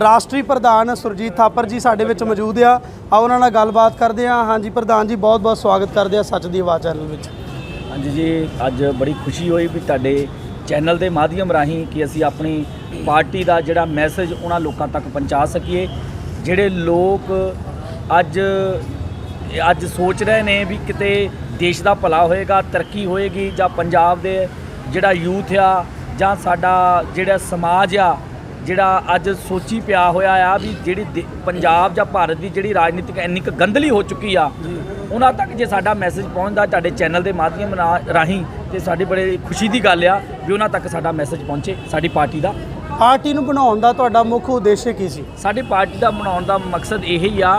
ਰਾਸ਼ਟਰੀ ਪ੍ਰਧਾਨ ਸੁਰਜੀਤ ਥਾਪਰ ਜੀ ਸਾਡੇ ਵਿੱਚ ਮੌਜੂਦ ਆ। ਆ ਉਹਨਾਂ ਨਾਲ ਗੱਲਬਾਤ ਕਰਦੇ ਆ ਹਾਂਜੀ, ਪ੍ਰਧਾਨ ਜੀ, ਬਹੁਤ ਬਹੁਤ ਸਵਾਗਤ ਕਰਦੇ ਆ ਸੱਚ ਦੀ ਆਵਾਜ਼ ਚੈਨਲ ਵਿੱਚ। ਹਾਂਜੀ ਜੀ, ਅੱਜ ਬੜੀ ਖੁਸ਼ੀ ਹੋਈ ਵੀ ਤੁਹਾਡੇ ਚੈਨਲ ਦੇ ਮਾਧਿਅਮ ਰਾਹੀਂ ਕਿ ਅਸੀਂ ਆਪਣੀ ਪਾਰਟੀ ਦਾ ਜਿਹੜਾ ਮੈਸੇਜ ਉਹਨਾਂ ਲੋਕਾਂ ਤੱਕ ਪਹੁੰਚਾ ਸਕੀਏ। ਜਿਹੜੇ ਲੋਕ ਅੱਜ ਅੱਜ ਸੋਚ ਰਹੇ ਨੇ ਵੀ ਕਿਤੇ ਦੇਸ਼ ਦਾ ਭਲਾ ਹੋਏਗਾ, ਤਰੱਕੀ ਹੋਏਗੀ ਜਾਂ ਪੰਜਾਬ ਦੇ ਜਿਹੜਾ ਯੂਥ ਆ ਜਾਂ ਸਾਡਾ ਜਿਹੜਾ ਸਮਾਜ ਆ ਜਿਹੜਾ ਅੱਜ ਸੋਚੀ ਪਿਆ ਹੋਇਆ ਆ ਵੀ ਜਿਹੜੀ ਪੰਜਾਬ ਜਾਂ ਭਾਰਤ ਦੀ ਜਿਹੜੀ ਰਾਜਨੀਤਿਕ ਇੰਨੀ ਕੁ ਗੰਦਲੀ ਹੋ ਚੁੱਕੀ ਆ ਉਹਨਾਂ ਤੱਕ ਜੇ ਸਾਡਾ ਮੈਸੇਜ ਪਹੁੰਚਦਾ ਤੁਹਾਡੇ ਚੈਨਲ ਦੇ ਮਾਧਿਅਮ ਰਾਹੀਂ ਤੇ ਸਾਡੀ ਬੜੇ ਖੁਸ਼ੀ ਦੀ ਗੱਲ ਆ ਵੀ ਉਹਨਾਂ ਤੱਕ ਸਾਡਾ ਮੈਸੇਜ ਪਹੁੰਚੇ ਸਾਡੀ ਪਾਰਟੀ ਦਾ। ਪਾਰਟੀ ਨੂੰ ਬਣਾਉਣ ਦਾ ਤੁਹਾਡਾ ਮੁੱਖ ਉਦੇਸ਼ ਕੀ ਸੀ? ਸਾਡੀ ਪਾਰਟੀ ਦਾ ਬਣਾਉਣ ਦਾ ਮਕਸਦ ਇਹ ਹੀ ਆ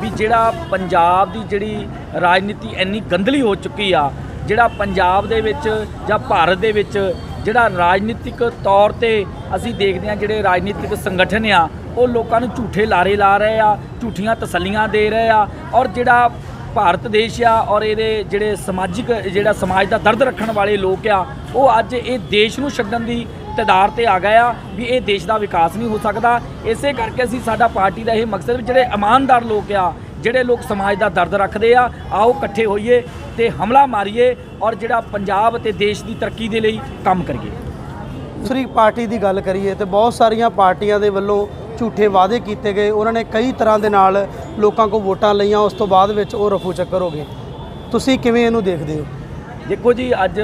ਵੀ ਜਿਹੜਾ ਪੰਜਾਬ ਦੀ ਜਿਹੜੀ ਰਾਜਨੀਤੀ ਇੰਨੀ ਗੰਦਲੀ ਹੋ ਚੁੱਕੀ ਆ ਜਿਹੜਾ ਪੰਜਾਬ ਦੇ ਵਿੱਚ ਜਾਂ ਭਾਰਤ ਦੇ ਵਿੱਚ ਜਿਹੜਾ ਰਾਜਨੀਤਿਕ ਤੌਰ ਤੇ ਅਸੀਂ ਦੇਖਦੇ ਹਾਂ ਜਿਹੜੇ ਰਾਜਨੀਤਿਕ ਸੰਗਠਨ ਆ, ਉਹ ਲੋਕਾਂ ਨੂੰ ਝੂਠੇ ਲਾਰੇ ਲਾ ਰਹੇ ਆ, ਝੂਠੀਆਂ ਤਸੱਲੀਆਂ ਦੇ ਰਹੇ ਆ ਔਰ ਜਿਹੜਾ ਭਾਰਤ ਦੇਸ਼ ਆ ਔਰ ਇਹਦੇ ਜਿਹੜੇ ਸਮਾਜਿਕ, ਜਿਹੜਾ ਸਮਾਜ ਦਾ ਦਰਦ ਰੱਖਣ ਵਾਲੇ ਲੋਕ ਆ, ਉਹ ਅੱਜ ਇਹ ਦੇਸ਼ ਨੂੰ ਛੱਡਣ ਦੀ ਤਦਾਰ ਤੇ ਆ ਗਏ ਆ ਵੀ ਇਹ ਦੇਸ਼ ਦਾ ਵਿਕਾਸ ਨਹੀਂ ਹੋ ਸਕਦਾ। ਇਸੇ ਕਰਕੇ ਅਸੀਂ ਸਾਡਾ ਪਾਰਟੀ ਦਾ ਇਹ ਮਕਸਦ ਵੀ ਜਿਹੜੇ ਇਮਾਨਦਾਰ ਲੋਕ ਆ ਜਿਹੜੇ ਲੋਕ ਸਮਾਜ ਦਾ ਦਰਦ ਰੱਖਦੇ ਆ ਆਓ ਇਕੱਠੇ ਹੋਈਏ ਤੇ ਹਮਲਾ ਮਾਰੀਏ ਔਰ ਜਿਹੜਾ ਪੰਜਾਬ ਤੇ ਦੇਸ਼ ਦੀ ਤਰੱਕੀ ਦੇ ਲਈ ਕੰਮ ਕਰੀਏ। ਦੂਸਰੀ ਪਾਰਟੀ ਦੀ ਗੱਲ ਕਰੀਏ ਤੇ ਬਹੁਤ ਸਾਰੀਆਂ ਪਾਰਟੀਆਂ ਦੇ ਵੱਲੋਂ ਝੂਠੇ ਵਾਅਦੇ ਕੀਤੇ ਗਏ। ਉਹਨਾਂ ਨੇ ਕਈ ਤਰ੍ਹਾਂ ਦੇ ਨਾਲ ਲੋਕਾਂ ਕੋਲ ਵੋਟਾਂ ਲਈਆਂ ਉਸ ਤੋਂ ਬਾਅਦ ਵਿੱਚ ਉਹ ਰਫੂ ਚੱਕਰ ਹੋ ਗਏ। ਤੁਸੀਂ ਕਿਵੇਂ ਇਹਨੂੰ ਦੇਖਦੇ ਹੋ? ਦੇਖੋ ਜੀ ਅੱਜ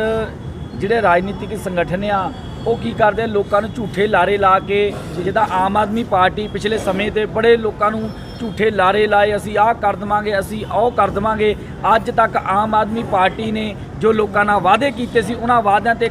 ਜਿਹੜੇ ਰਾਜਨੀਤਿਕ ਸੰਗਠਨ ਆ ਉਹ ਕੀ ਕਰਦੇ ਲੋਕਾਂ ਨੂੰ ਝੂਠੇ ਲਾਰੇ ਲਾ ਕੇ ਜਿੱਦਾਂ ਆਮ ਆਦਮੀ ਪਾਰਟੀ ਪਿਛਲੇ ਸਮੇਂ ਤੇ ਬੜੇ ਲੋਕਾਂ ਨੂੰ ਝੂਠੇ ਲਾਰੇ ਲਾਏ ਅਸੀਂ ਆਹ ਕਰ ਦਵਾਂਗੇ ਅਸੀਂ ਉਹ ਕਰ ਦਵਾਂਗੇ। ਅੱਜ ਤੱਕ ਆਮ ਆਦਮੀ ਪਾਰਟੀ ਨੇ ਜੋ ਲੋਕਾਂ ਨਾਲ ਵਾਅਦੇ ਕੀਤੇ ਸੀ ਉਹਨਾਂ ਵਾਅਦਿਆਂ ਤੇ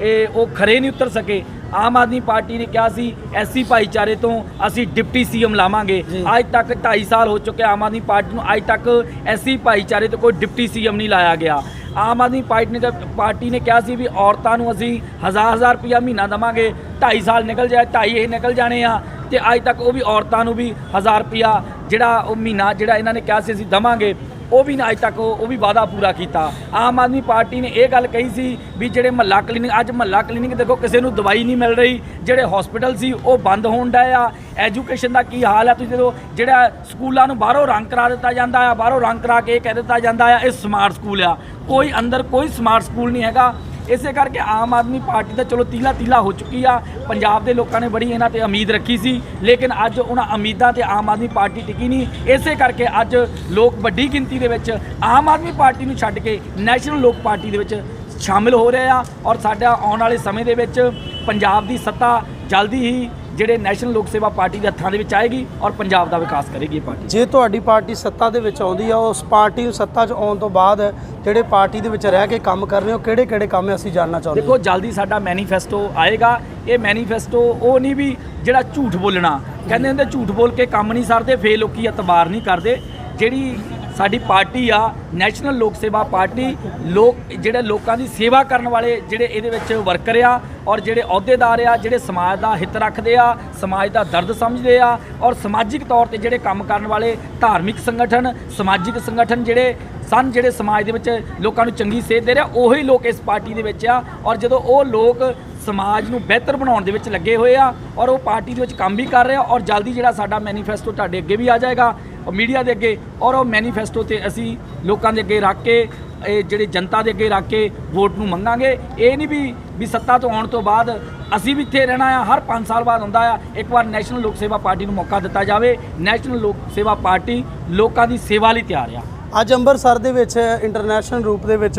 ਇਹ ਉਹ ਖਰੇ ਨਹੀਂ ਉਤਰ ਸਕੇ। ਆਮ ਆਦਮੀ ਪਾਰਟੀ ਨੇ ਕਿਹਾ ਸੀ ਐਸੀ ਭਾਈਚਾਰੇ ਤੋਂ ਅਸੀਂ ਡਿਪਟੀ ਸੀਐਮ ਲਾਵਾਂਗੇ। ਅੱਜ ਤੱਕ 2.5 ਸਾਲ ਹੋ ਚੁੱਕੇ ਆਮ ਆਦਮੀ ਪਾਰਟੀ ਨੂੰ ਅੱਜ ਤੱਕ ਐਸੀ ਭਾਈਚਾਰੇ ਤੋਂ ਕੋਈ ਡਿਪਟੀ ਸੀਐਮ ਨਹੀਂ ਲਾਇਆ ਗਿਆ। ਆਮ ਆਦਮੀ ਪਾਰਟੀ ਨੇ ਤਾਂ ਪਾਰਟੀ ਨੇ ਕਿਹਾ ਸੀ ਵੀ ਔਰਤਾਂ ਨੂੰ ਅਸੀਂ ਹਜ਼ਾਰ ਹਜ਼ਾਰ ਰੁਪਇਆ ਮਹੀਨਾ ਦਵਾਂਗੇ 2.5 ਸਾਲ ਨਿਕਲ ਜਾਏ 2.5 ਇਹ ਨਿਕਲ ਜਾਣੇ ਆ, ਤੇ ਅੱਜ ਤੱਕ ਉਹ ਵੀ ਔਰਤਾਂ ਨੂੰ ਵੀ ਹਜ਼ਾਰ ਰੁਪਇਆ ਜਿਹੜਾ ਉਹ ਮਹੀਨਾ ਜਿਹੜਾ ਇਹਨਾਂ ਨੇ ਕਿਹਾ ਸੀ ਅਸੀਂ ਦਵਾਂਗੇ। ਉਹ ਵੀ ਨਾ ਅੱਜ ਤੱਕ ਉਹ ਵੀ ਵਾਅਦਾ ਪੂਰਾ ਕੀਤਾ। ਆਮ ਆਦਮੀ ਪਾਰਟੀ ਨੇ ਇਹ ਗੱਲ ਕਹੀ ਸੀ ਵੀ ਜਿਹੜੇ ਮਹੱਲਾ ਕਲੀਨਿਕ ਅੱਜ ਮਹੱਲਾ ਕਲੀਨਿਕ ਦੇਖੋ, ਕਿਸੇ ਨੂੰ ਦਵਾਈ ਨਹੀਂ ਮਿਲ ਰਹੀ। ਜਿਹੜੇ ਹਸਪੀਟਲ ਸੀ, ਉਹ ਬੰਦ ਹੋਣ ਡਏ ਆ। ਐਜੂਕੇਸ਼ਨ ਦਾ ਕੀ ਹਾਲ ਹੈ ਤੁਸੀਂ ਦੇਖੋ ਜਿਹੜਾ ਸਕੂਲਾਂ ਨੂੰ ਬਾਹਰੋਂ ਰੰਗ ਕਰਾ ਦਿੱਤਾ ਜਾਂਦਾ ਆ, ਬਾਹਰੋਂ ਰੰਗ ਕਰਾ ਕੇ ਇਹ ਕਹਿ ਦਿੱਤਾ ਜਾਂਦਾ ਆ, ਇਹ ਸਮਾਰਟ ਸਕੂਲ ਆ। ਕੋਈ ਅੰਦਰ ਕੋਈ ਸਮਾਰਟ ਸਕੂਲ ਨਹੀਂ ਹੈਗਾ। ਇਸੇ ਕਰਕੇ ਆਮ ਆਦਮੀ ਪਾਰਟੀ ਤਾਂ ਚਲੋ ਤੀਲਾ ਤੀਲਾ ਹੋ ਚੁੱਕੀ ਆ। ਪੰਜਾਬ ਦੇ ਲੋਕਾਂ ਨੇ ਬੜੀ ਇਹਨਾਂ ਤੇ ਉਮੀਦ ਰੱਖੀ ਸੀ, ਲੇਕਿਨ ਅੱਜ ਉਹਨਾਂ ਉਮੀਦਾਂ ਤੇ ਆਮ ਆਦਮੀ ਪਾਰਟੀ ਟਿਕੀ ਨਹੀਂ। ਇਸੇ ਕਰਕੇ ਅੱਜ ਲੋਕ ਵੱਡੀ ਗਿਣਤੀ ਦੇ ਵਿੱਚ ਆਮ ਆਦਮੀ ਪਾਰਟੀ ਨੂੰ ਛੱਡ ਕੇ ਨੈਸ਼ਨਲ ਲੋਕ ਪਾਰਟੀ ਦੇ ਵਿੱਚ ਸ਼ਾਮਿਲ ਹੋ ਰਹੇ ਆ। ਔਰ ਸਾਡਾ ਆਉਣ ਵਾਲੇ ਸਮੇਂ ਦੇ ਵਿੱਚ ਪੰਜਾਬ ਦੀ ਸੱਤਾ ਜਲਦੀ ਹੀ ਜਿਹੜੇ ਨੈਸ਼ਨਲ ਲੋਕ ਸੇਵਾ ਪਾਰਟੀ ਦੇ ਹੱਥਾਂ ਦੇ ਵਿੱਚ ਆਏਗੀ ਔਰ ਪੰਜਾਬ ਦਾ ਵਿਕਾਸ ਕਰੇਗੀ ਇਹ ਪਾਰਟੀ। ਜੇ ਤੁਹਾਡੀ ਪਾਰਟੀ ਸੱਤਾ ਦੇ ਵਿੱਚ ਆਉਂਦੀ ਆ ਉਸ ਪਾਰਟੀ ਨੂੰ ਸੱਤਾ 'ਚ ਆਉਣ ਤੋਂ ਬਾਅਦ ਜਿਹੜੇ ਪਾਰਟੀ ਦੇ ਵਿੱਚ ਰਹਿ ਕੇ ਕੰਮ ਕਰ ਰਹੇ ਹੋ ਕਿਹੜੇ ਕਿਹੜੇ ਕੰਮ ਅਸੀਂ ਜਾਣਨਾ ਚਾਹੁੰਦੇ ਹਾਂ? ਦੇਖੋ ਜਲਦੀ ਸਾਡਾ ਮੈਨੀਫੈਸਟੋ ਆਏਗਾ। ਇਹ ਮੈਨੀਫੈਸਟੋ ਉਹ ਨਹੀਂ ਵੀ ਜਿਹੜਾ ਝੂਠ ਬੋਲਣਾ। ਕਹਿੰਦੇ ਹੁੰਦੇ ਝੂਠ ਬੋਲ ਕੇ ਕੰਮ ਨਹੀਂ ਸਰਦੇ ਫੇ ਲੋਕੀ ਇਤਬਾਰ ਨਹੀਂ ਕਰਦੇ। ਜਿਹੜੀ ਸਾਡੀ ਪਾਰਟੀ ਆ, ਨੈਸ਼ਨਲ ਲੋਕ ਸੇਵਾ ਪਾਰਟੀ, ਲੋਕ ਜਿਹੜੇ ਲੋਕਾਂ ਦੀ ਸੇਵਾ ਕਰਨ ਵਾਲੇ ਜਿਹੜੇ ਇਹਦੇ ਵਿੱਚ ਵਰਕਰ ਆ ਔਰ ਜਿਹੜੇ ਅਹੁਦੇਦਾਰ ਆ, ਜਿਹੜੇ ਸਮਾਜ ਦਾ ਹਿੱਤ ਰੱਖਦੇ ਆ, ਸਮਾਜ ਦਾ ਦਰਦ ਸਮਝਦੇ ਆ ਔਰ ਸਮਾਜਿਕ ਤੌਰ ਤੇ ਜਿਹੜੇ ਕੰਮ ਕਰਨ ਵਾਲੇ ਧਾਰਮਿਕ ਸੰਗਠਨ, ਸਮਾਜਿਕ ਸੰਗਠਨ ਜਿਹੜੇ ਸਨ, ਜਿਹੜੇ ਸਮਾਜ ਦੇ ਵਿੱਚ ਲੋਕਾਂ ਨੂੰ ਚੰਗੀ ਸੇਧ ਦੇ ਰਿਹਾ ਉਹੀ ਲੋਕ ਇਸ ਪਾਰਟੀ ਦੇ ਵਿੱਚ ਆ ਔਰ ਜਦੋਂ ਉਹ ਲੋਕ ਸਮਾਜ ਨੂੰ ਬਿਹਤਰ ਬਣਾਉਣ ਦੇ ਵਿੱਚ ਲੱਗੇ ਹੋਏ ਆ ਔਰ ਉਹ ਪਾਰਟੀ ਦੇ ਵਿੱਚ ਕੰਮ ਵੀ ਕਰ ਰਿਹਾ ਔਰ ਜਲਦੀ ਜਿਹੜਾ ਸਾਡਾ ਮੈਨੀਫੈਸਟੋ ਤੁਹਾਡੇ ਅੱਗੇ ਵੀ ਆ ਜਾਏਗਾ। ਮੀਡੀਆ ਦੇ ਅੱਗੇ ਔਰ ਉਹ ਮੈਨੀਫੈਸਟੋ ਤੇ ਅਸੀਂ ਲੋਕਾਂ ਦੇ ਅੱਗੇ ਰੱਖ ਕੇ, ਇਹ ਜਿਹੜੇ ਜਨਤਾ ਦੇ ਅੱਗੇ ਰੱਖ ਕੇ ਵੋਟ ਨੂੰ ਮੰਗਾਂਗੇ। ਇਹ ਨਹੀਂ ਵੀ ਵੀ ਸੱਤਾ ਤੋਂ ਆਉਣ ਤੋਂ ਬਾਅਦ ਅਸੀਂ ਵੀ ਇੱਥੇ ਰਹਿਣਾ ਆ, ਹਰ 5 ਸਾਲ ਬਾਅਦ ਹੁੰਦਾ ਆ, ਇੱਕ ਵਾਰ ਨੈਸ਼ਨਲ ਲੋਕ ਸੇਵਾ ਪਾਰਟੀ ਨੂੰ ਮੌਕਾ ਦਿੱਤਾ ਜਾਵੇ। ਨੈਸ਼ਨਲ ਲੋਕ ਸੇਵਾ ਪਾਰਟੀ ਲੋਕਾਂ ਦੀ ਸੇਵਾ ਲਈ ਤਿਆਰ ਆ। ਅੱਜ ਅੰਮ੍ਰਿਤਸਰ ਦੇ ਵਿੱਚ ਇੰਟਰਨੈਸ਼ਨਲ ਰੂਪ ਦੇ ਵਿੱਚ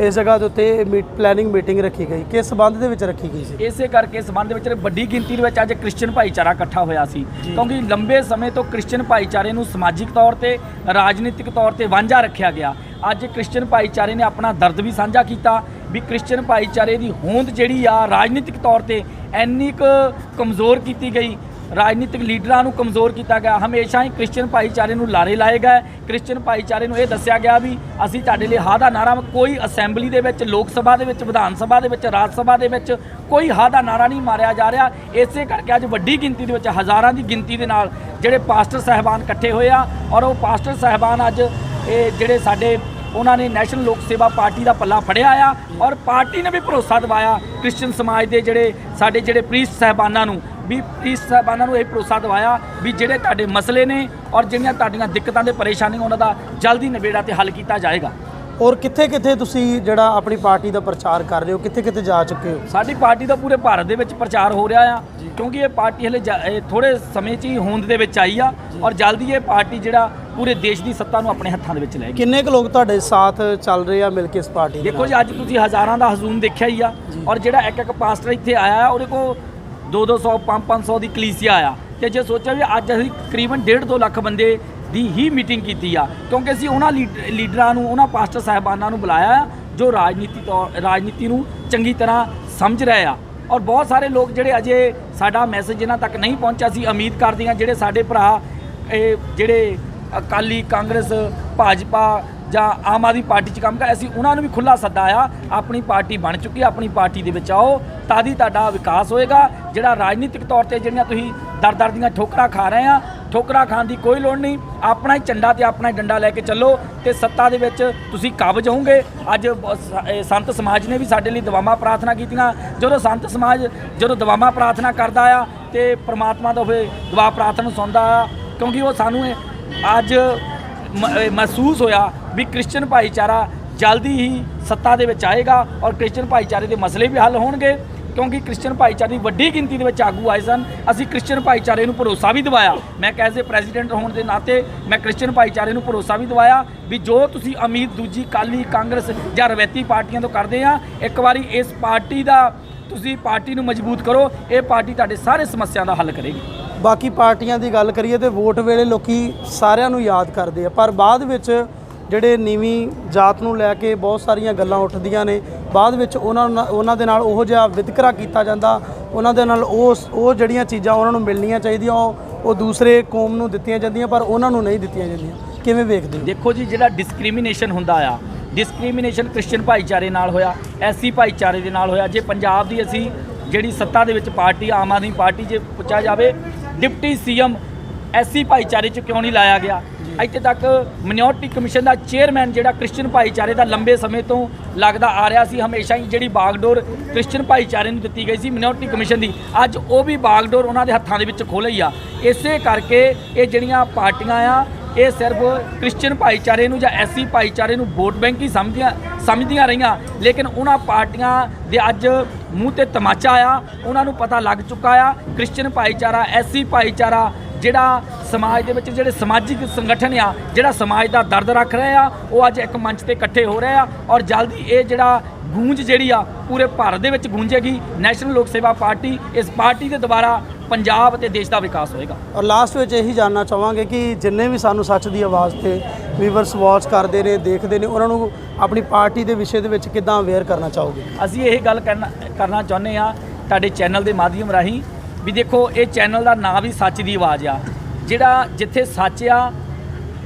ਇਸ ਜਗ੍ਹਾ ਦੇ ਉੱਤੇ ਮੀਟ ਪਲੈਨਿੰਗ ਮੀਟਿੰਗ ਰੱਖੀ ਗਈ। ਕਿਸ ਸਬੰਧ ਦੇ ਵਿੱਚ ਰੱਖੀ ਗਈ ਸੀ? ਇਸੇ ਕਰਕੇ ਸਬੰਧ ਵਿੱਚ ਵੱਡੀ ਗਿਣਤੀ ਦੇ ਵਿੱਚ ਅੱਜ ਕ੍ਰਿਸਚੀਅਨ ਭਾਈਚਾਰਾ ਇਕੱਠਾ ਹੋਇਆ ਸੀ। ਕਿਉਂਕਿ ਲੰਬੇ ਸਮੇਂ ਤੋਂ ਕ੍ਰਿਸਚੀਅਨ ਭਾਈਚਾਰੇ ਨੂੰ ਸਮਾਜਿਕ ਤੌਰ ਤੇ ਰਾਜਨੀਤਿਕ ਤੌਰ ਤੇ ਵਾਂਝਾ ਰੱਖਿਆ ਗਿਆ। ਅੱਜ ਕ੍ਰਿਸਚੀਅਨ ਭਾਈਚਾਰੇ ਨੇ ਆਪਣਾ ਦਰਦ ਵੀ ਸਾਂਝਾ ਕੀਤਾ ਵੀ ਕ੍ਰਿਸਚੀਅਨ ਭਾਈਚਾਰੇ ਦੀ ਹੋਂਦ ਜਿਹੜੀ ਆ ਰਾਜਨੀਤਿਕ ਤੌਰ ਤੇ ਇੰਨੀ ਕੁ ਕਮਜ਼ੋਰ ਕੀਤੀ ਗਈ ਰਾਜਨੀਤਿਕ ਲੀਡਰਾਂ ਨੂੰ ਕਮਜ਼ੋਰ ਕੀਤਾ ਗਿਆ। ਹਮੇਸ਼ਾ ਹੀ ਕ੍ਰਿਸਚੀਅਨ ਭਾਈਚਾਰੇ ਨੂੰ ਲਾਰੇ ਲਾਏ ਗਏ। ਕ੍ਰਿਸਚੀਅਨ ਭਾਈਚਾਰੇ ਨੂੰ ਇਹ ਦੱਸਿਆ ਗਿਆ ਵੀ ਅਸੀਂ ਤੁਹਾਡੇ ਲਈ ਹਾ ਦਾ ਨਾਰਾ ਕੋਈ ਅਸੈਂਬਲੀ ਦੇ ਵਿੱਚ, ਲੋਕ ਸਭਾ ਦੇ ਵਿੱਚ, ਵਿਧਾਨ ਸਭਾ ਦੇ ਵਿੱਚ, ਰਾਜ ਸਭਾ ਦੇ ਵਿੱਚ ਕੋਈ ਹਾ ਦਾ ਨਾਰਾ ਨਹੀਂ ਮਾਰਿਆ ਜਾ ਰਿਹਾ। ਇਸੇ ਕਰਕੇ ਅੱਜ ਵੱਡੀ ਗਿਣਤੀ ਦੇ ਵਿੱਚ, ਹਜ਼ਾਰਾਂ ਦੀ ਗਿਣਤੀ ਦੇ ਨਾਲ ਜਿਹੜੇ ਪਾਸਟਰ ਸਹਿਬਾਨ ਇਕੱਠੇ ਹੋਏ ਆ ਔਰ ਉਹ ਪਾਸਟਰ ਸਹਿਬਾਨ ਅੱਜ ਇਹ ਜਿਹੜੇ ਸਾਡੇ ਉਹਨਾਂ ਨੇ ਨੈਸ਼ਨਲ ਲੋਕ ਸੇਵਾ ਪਾਰਟੀ ਦਾ ਪੱਲਾ ਫੜਿਆ ਆ ਔਰ ਪਾਰਟੀ ਨੇ ਵੀ ਭਰੋਸਾ ਦਿਵਾਇਆ ਕ੍ਰਿਸਚੀਅਨ ਸਮਾਜ ਦੇ ਜਿਹੜੇ ਸਾਡੇ ਜਿਹੜੇ ਪ੍ਰੀਸਟ ਸਹਿਬਾਨਾਂ ਨੂੰ। ਵੀ ਪ੍ਰੀਸਟ ਸਹਿਬਾਨਾਂ ਨੂੰ ਇਹ ਭਰੋਸਾ ਦਿਵਾਇਆ ਵੀ ਜਿਹੜੇ ਤੁਹਾਡੇ ਮਸਲੇ ਨੇ ਔਰ ਜਿਹੜੀਆਂ ਤੁਹਾਡੀਆਂ ਦਿੱਕਤਾਂ ਤੇ ਪਰੇਸ਼ਾਨੀਆਂ ਉਹਨਾਂ ਦਾ ਜਲਦੀ ਨਿਬੇੜਾ ਤੇ ਹੱਲ ਕੀਤਾ ਜਾਏਗਾ। ਔਰ ਕਿੱਥੇ ਕਿੱਥੇ ਤੁਸੀਂ ਜਿਹੜਾ ਆਪਣੀ ਪਾਰਟੀ ਦਾ ਪ੍ਰਚਾਰ ਕਰ ਰਹੇ ਹੋ ਕਿੱਥੇ ਕਿੱਥੇ ਜਾ ਚੁੱਕੇ ਹੋ? ਸਾਡੀ ਪਾਰਟੀ ਦਾ ਪੂਰੇ ਭਾਰਤ ਦੇ ਵਿੱਚ ਪ੍ਰਚਾਰ ਹੋ ਰਿਹਾ ਆ ਕਿਉਂਕਿ ਇਹ ਪਾਰਟੀ ਹਲੇ ਥੋੜੇ ਸਮੇਂ 'ਚ ਹੀ ਹੋਂਦ ਦੇ ਵਿੱਚ ਆਈ ਆ ਔਰ ਜਲਦੀ ਇਹ ਪਾਰਟੀ ਜਿਹੜਾ ਪੂਰੇ ਦੇਸ਼ ਦੀ ਸੱਤਾ ਨੂੰ ਆਪਣੇ ਹੱਥਾਂ ਦੇ ਵਿੱਚ ਲੈ ਗਏ ਕਿੰਨੇ ਕੁ ਲੋਕ ਤੁਹਾਡੇ ਸਾਥ ਚੱਲ ਰਹੇ ਆ ਮਿਲ ਕੇ ਇਸ ਪਾਰਟੀ ਦੇ ਦੇਖੋ? ਜੀ ਅੱਜ ਤੁਸੀਂ ਹਜ਼ਾਰਾਂ ਦਾ ਹਜ਼ੂਮ ਦੇਖਿਆ ਹੀ ਆ ਔਰ ਜਿਹੜਾ ਇੱਕ ਇੱਕ ਪਾਸਟਰ ਇੱਥੇ ਆਇਆ ਆ ਉਹਦੇ ਕੋਲ 2-200 5-500 ਦੀ ਕਲੀਸਿਆ ਆ। ਤੇ ਜੇ ਸੋਚਿਆ ਵੀ ਅੱਜ ਅਸੀਂ ਤਕਰੀਬਨ 1.5 ਲੱਖ ਬੰਦੇ ਦੀ ਹੀ ਮੀਟਿੰਗ ਕੀਤੀ ਆ। ਕਿਉਂਕਿ ਅਸੀਂ ਉਹਨਾਂ ਲੀਡ- ਲੀਡਰਾਂ ਨੂੰ, ਉਹਨਾਂ ਪਾਸਟਰ ਸਾਹਿਬਾਨਾਂ ਨੂੰ ਬੁਲਾਇਆ ਆ, ਜੋ ਰਾਜਨੀਤੀ ਤੌਰ, ਰਾਜਨੀਤੀ ਨੂੰ ਚੰਗੀ ਤਰ੍ਹਾਂ ਸਮਝ ਰਹੇ ਆ। ਔਰ ਬਹੁਤ ਸਾਰੇ ਲੋਕ ਜਿਹੜੇ ਅਜੇ ਸਾਡਾ ਮੈਸੇਜ ਇਹਨਾਂ ਤੱਕ ਨਹੀਂ ਪਹੁੰਚਿਆ ਸੀ, ਉਮੀਦ ਕਰਦੇ ਹਾਂ ਜਿਹੜੇ ਸਾਡੇ ਭਰਾ, ਇਹ ਜਿਹੜੇ ਅਕਾਲੀ ਕਾਂਗਰਸ, ਭਾਜਪਾ ਜਾਂ ਆਮ ਆਦਮੀ ਪਾਰਟੀ 'ਚ ਕੰਮ ਕਰ, ਅਸੀਂ ਉਹਨਾਂ ਨੂੰ ਵੀ ਖੁੱਲਾ ਸੱਦਾ ਆ ਆਪਣੀ ਪਾਰਟੀ ਬਣ ਚੁੱਕੀ ਹੈ ਆਪਣੀ ਪਾਰਟੀ ਦੇ ਵਿੱਚ ਆਓ, ਤਾਂ ਹੀ ਤੁਹਾਡਾ ਵਿਕਾਸ ਹੋਏਗਾ। ਜਿਹੜਾ ਰਾਜਨੀਤਿਕ ਤੌਰ ਤੇ ਜਿਹੜੀਆਂ ਤੁਸੀਂ ਦਰ ਦਰ ਦੀਆਂ ਠੋਕਰਾਂ ਖਾ ਰਹੇ ਆ, ਠੋਕਰਾਂ ਖਾਣ ਦੀ ਕੋਈ ਲੋੜ ਨਹੀਂ, ਆਪਣਾ ਹੀ ਝੰਡਾ ਤੇ ਆਪਣਾ ਹੀ ਡੰਡਾ ਲੈ ਕੇ ਚੱਲੋ ਤੇ ਸੱਤਾ ਦੇ ਵਿੱਚ ਤੁਸੀਂ ਕਾਬਜ ਹੋਵੋਗੇ। ਅੱਜ ਸੰਤ ਸਮਾਜ ਨੇ ਵੀ ਸਾਡੇ ਲਈ ਦੁਆਵਾਂ ਪ੍ਰਾਰਥਨਾ ਕੀਤੀਆਂ। ਜਦੋਂ ਸੰਤ ਸਮਾਜ, ਜਦੋਂ ਦੁਆਵਾਂ ਪ੍ਰਾਰਥਨਾ ਕਰਦਾ ਆ ਤੇ ਪ੍ਰਮਾਤਮਾ ਦਾ ਫਿਰ ਦੁਆ ਪ੍ਰਾਰਥਨਾ ਸੁਣਦਾ ਆ, ਕਿਉਂਕਿ ਉਹ ਸਾਨੂੰ ਅੱਜ ਮਹਿਸੂਸ ਹੋਇਆ ਵੀ ਕ੍ਰਿਸਚੀਅਨ ਭਾਈਚਾਰਾ ਜਲਦੀ ਹੀ ਸੱਤਾ ਦੇ ਵਿੱਚ ਆਏਗਾ ਔਰ ਕ੍ਰਿਸਚੀਅਨ ਭਾਈਚਾਰੇ ਦੇ ਮਸਲੇ ਵੀ ਹੱਲ ਹੋਣਗੇ, ਕਿਉਂਕਿ ਕ੍ਰਿਸਚੀਅਨ ਭਾਈਚਾਰੇ ਦੀ ਵੱਡੀ ਗਿਣਤੀ ਦੇ ਵਿੱਚ ਆਗੂ ਆਏ ਸਨ। ਅਸੀਂ ਕ੍ਰਿਸਚੀਅਨ ਭਾਈਚਾਰੇ ਨੂੰ ਭਰੋਸਾ ਵੀ ਦਿਵਾਇਆ। ਮੈਂ ਕੈਸੇ ਪ੍ਰੈਜ਼ੀਡੈਂਟ ਹੋਣ ਦੇ ਨਾਤੇ ਮੈਂ ਕ੍ਰਿਸਚੀਅਨ ਭਾਈਚਾਰੇ ਨੂੰ ਭਰੋਸਾ ਵੀ ਦਿਵਾਇਆ ਵੀ ਜੋ ਤੁਸੀਂ ਉਮੀਦ ਦੂਜੀ ਕਾਲੀ ਕਾਂਗਰਸ ਜਾਂ ਰਵੈਤੀ ਪਾਰਟੀਆਂ ਤੋਂ ਕਰਦੇ ਆ, ਇੱਕ ਵਾਰੀ ਇਸ ਪਾਰਟੀ ਦਾ ਤੁਸੀਂ ਪਾਰਟੀ ਨੂੰ ਮਜ਼ਬੂਤ ਕਰੋ, ਇਹ ਪਾਰਟੀ ਤੁਹਾਡੇ ਸਾਰੇ ਸਮੱਸਿਆ ਦਾ ਹੱਲ ਕਰੇਗੀ। ਬਾਕੀ ਪਾਰਟੀਆਂ ਦੀ ਗੱਲ ਕਰੀਏ ਤੇ ਵੋਟ ਵੇਲੇ ਲੋਕੀ ਸਾਰਿਆਂ ਨੂੰ ਯਾਦ ਕਰਦੇ ਆ। ਪਰ ਬਾਅਦ ਵਿੱਚ ਜਿਹੜੇ ਨੀਵੀਂ ਜਾਤ ਨੂੰ ਲੈ ਕੇ ਬਹੁਤ ਸਾਰੀਆਂ ਗੱਲਾਂ ਉੱਠਦੀਆਂ ਨੇ, ਬਾਅਦ ਵਿੱਚ ਉਹਨਾਂ ਉਹਨਾਂ ਦੇ ਨਾਲ ਉਹੋ ਜਿਹਾ ਵਿਤਕਰਾ ਕੀਤਾ ਜਾਂਦਾ, ਉਹਨਾਂ ਦੇ ਨਾਲ ਉਹ ਉਹ ਜਿਹੜੀਆਂ ਚੀਜ਼ਾਂ ਉਹਨਾਂ ਨੂੰ ਮਿਲਣੀਆਂ ਚਾਹੀਦੀਆਂ, ਉਹ ਉਹ ਦੂਸਰੇ ਕੌਮ ਨੂੰ ਦਿੱਤੀਆਂ ਜਾਂਦੀਆਂ, ਪਰ ਉਹਨਾਂ ਨੂੰ ਨਹੀਂ ਦਿੱਤੀਆਂ ਜਾਂਦੀਆਂ। ਕਿਵੇਂ ਵੇਖਦੇ ਹੋ? ਦੇਖੋ ਜੀ, ਜਿਹੜਾ ਡਿਸਕ੍ਰਿਮੀਨੇਸ਼ਨ ਹੁੰਦਾ ਆ ਡਿਸਕ੍ਰਿਮੀਨੇਸ਼ਨ ਕ੍ਰਿਸਚੀਅਨ ਭਾਈਚਾਰੇ ਨਾਲ ਹੋਇਆ ਐਸੀ ਭਾਈਚਾਰੇ ਦੇ ਨਾਲ ਹੋਇਆ। ਜੇ ਪੰਜਾਬ ਦੀ ਅਸੀਂ ਜਿਹੜੀ ਸੱਤਾ ਦੇ ਵਿੱਚ ਪਾਰਟੀ, ਆਮ ਆਦਮੀ ਪਾਰਟੀ ਜੇ ਪੁੱਛਿਆ ਜਾਵੇ ਡਿਪਟੀ ਸੀਐਮ ਐਸੀ ਭਾਈਚਾਰੇ 'ਚ ਕਿਉਂ ਨਹੀਂ ਲਾਇਆ ਗਿਆ? ਇੱਥੇ ਤੱਕ ਮਿਨੋਰਟੀ ਕਮਿਸ਼ਨ ਦਾ ਚੇਅਰਮੈਨ ਜਿਹੜਾ ਕ੍ਰਿਸਚੀਅਨ ਭਾਈਚਾਰੇ ਦਾ ਲੰਬੇ ਸਮੇਂ ਤੋਂ ਲੱਗਦਾ ਆ ਰਿਹਾ ਸੀ ਹਮੇਸ਼ਾ ਹੀ ਜਿਹੜੀ ਬਾਗਡੋਰ ਕ੍ਰਿਸਚੀਅਨ ਭਾਈਚਾਰੇ ਨੂੰ ਦਿੱਤੀ ਗਈ ਸੀ ਮਿਨੋਰਟੀ ਕਮਿਸ਼ਨ ਦੀ ਅੱਜ ਉਹ ਵੀ ਬਾਗਡੋਰ ਉਹਨਾਂ ਦੇ ਹੱਥਾਂ ਦੇ ਵਿੱਚ ਖੋਲ੍ਹੀ ਆ। ਇਸੇ ਕਰਕੇ ਇਹ ਜਿਹੜੀਆਂ ਪਾਰਟੀਆਂ ਆ ਇਹ ਸਿਰਫ ਕ੍ਰਿਸਚੀਅਨ ਭਾਈਚਾਰੇ ਨੂੰ ਜਾਂ ਐਸੀ ਭਾਈਚਾਰੇ ਨੂੰ ਵੋਟ ਬੈਂਕ ਹੀ ਸਮਝਦੀਆਂ ਸਮਝਦੀਆਂ ਰਹੀਆਂ ਲੇਕਿਨ ਉਹਨਾਂ ਪਾਰਟੀਆਂ ਦੇ ਅੱਜ ਮੂੰਹ ਤੇ ਤਮਾਚਾ ਆ ਉਹਨਾਂ ਨੂੰ ਪਤਾ ਲੱਗ ਚੁੱਕਾ ਆ ਕ੍ਰਿਸਚੀਅਨ ਭਾਈਚਾਰਾ ਐਸੀ ਭਾਈਚਾਰਾ, ਜਿਹੜਾ ਸਮਾਜ ਦੇ ਵਿੱਚ ਜਿਹੜੇ ਸਮਾਜਿਕ ਸੰਗਠਨ ਆ, ਜਿਹੜਾ ਸਮਾਜ ਦਾ ਦਰਦ ਰੱਖ ਰਹੇ ਆ, ਉਹ ਅੱਜ ਇੱਕ ਮੰਚ ਤੇ ਇਕੱਠੇ ਹੋ ਰਹੇ ਆ ਔਰ ਜਲਦੀ ਇਹ ਜਿਹੜਾ ਗੂੰਜ ਜਿਹੜੀ ਆ, ਪੂਰੇ ਭਾਰਤ ਦੇ ਵਿੱਚ ਗੂੰਜੇਗੀ। ਨੈਸ਼ਨਲ ਲੋਕ ਸੇਵਾ ਪਾਰਟੀ ਇਸ ਪਾਰਟੀ ਦੇ ਦੁਆਰਾ ਪੰਜਾਬ ਅਤੇ ਦੇਸ਼ ਦਾ ਵਿਕਾਸ ਹੋਏਗਾ। ਔਰ ਲਾਸਟ ਵਿੱਚ ਇਹੀ ਜਾਨਣਾ ਚਾਹਾਂਗੇ ਕਿ ਜਿੰਨੇ ਵੀ ਸਾਨੂੰ ਸੱਚ ਦੀ ਆਵਾਜ਼ ਤੇ ਵੀਵਰਸ ਵਾਚ ਕਰਦੇ ਨੇ ਦੇਖਦੇ ਨੇ ਉਹਨਾਂ ਨੂੰ ਆਪਣੀ ਪਾਰਟੀ ਦੇ ਵਿਸ਼ੇ ਦੇ ਵਿੱਚ ਕਿੱਦਾਂ ਅਵੇਅਰ ਕਰਨਾ ਚਾਹੋਗੇ? ਅਸੀਂ ਇਹ ਗੱਲ ਕਰਨਾ ਕਰਨਾ ਚਾਹੁੰਦੇ ਆ ਤੁਹਾਡੇ ਚੈਨਲ ਦੇ ਮਾਧਿਅਮ ਰਾਹੀਂ ਵੀ ਦੇਖੋ ਇਹ ਚੈਨਲ ਦਾ ਨਾਂ ਵੀ ਸੱਚ ਦੀ ਆਵਾਜ਼ ਆ। ਜਿਹੜਾ ਜਿੱਥੇ ਸੱਚ ਆ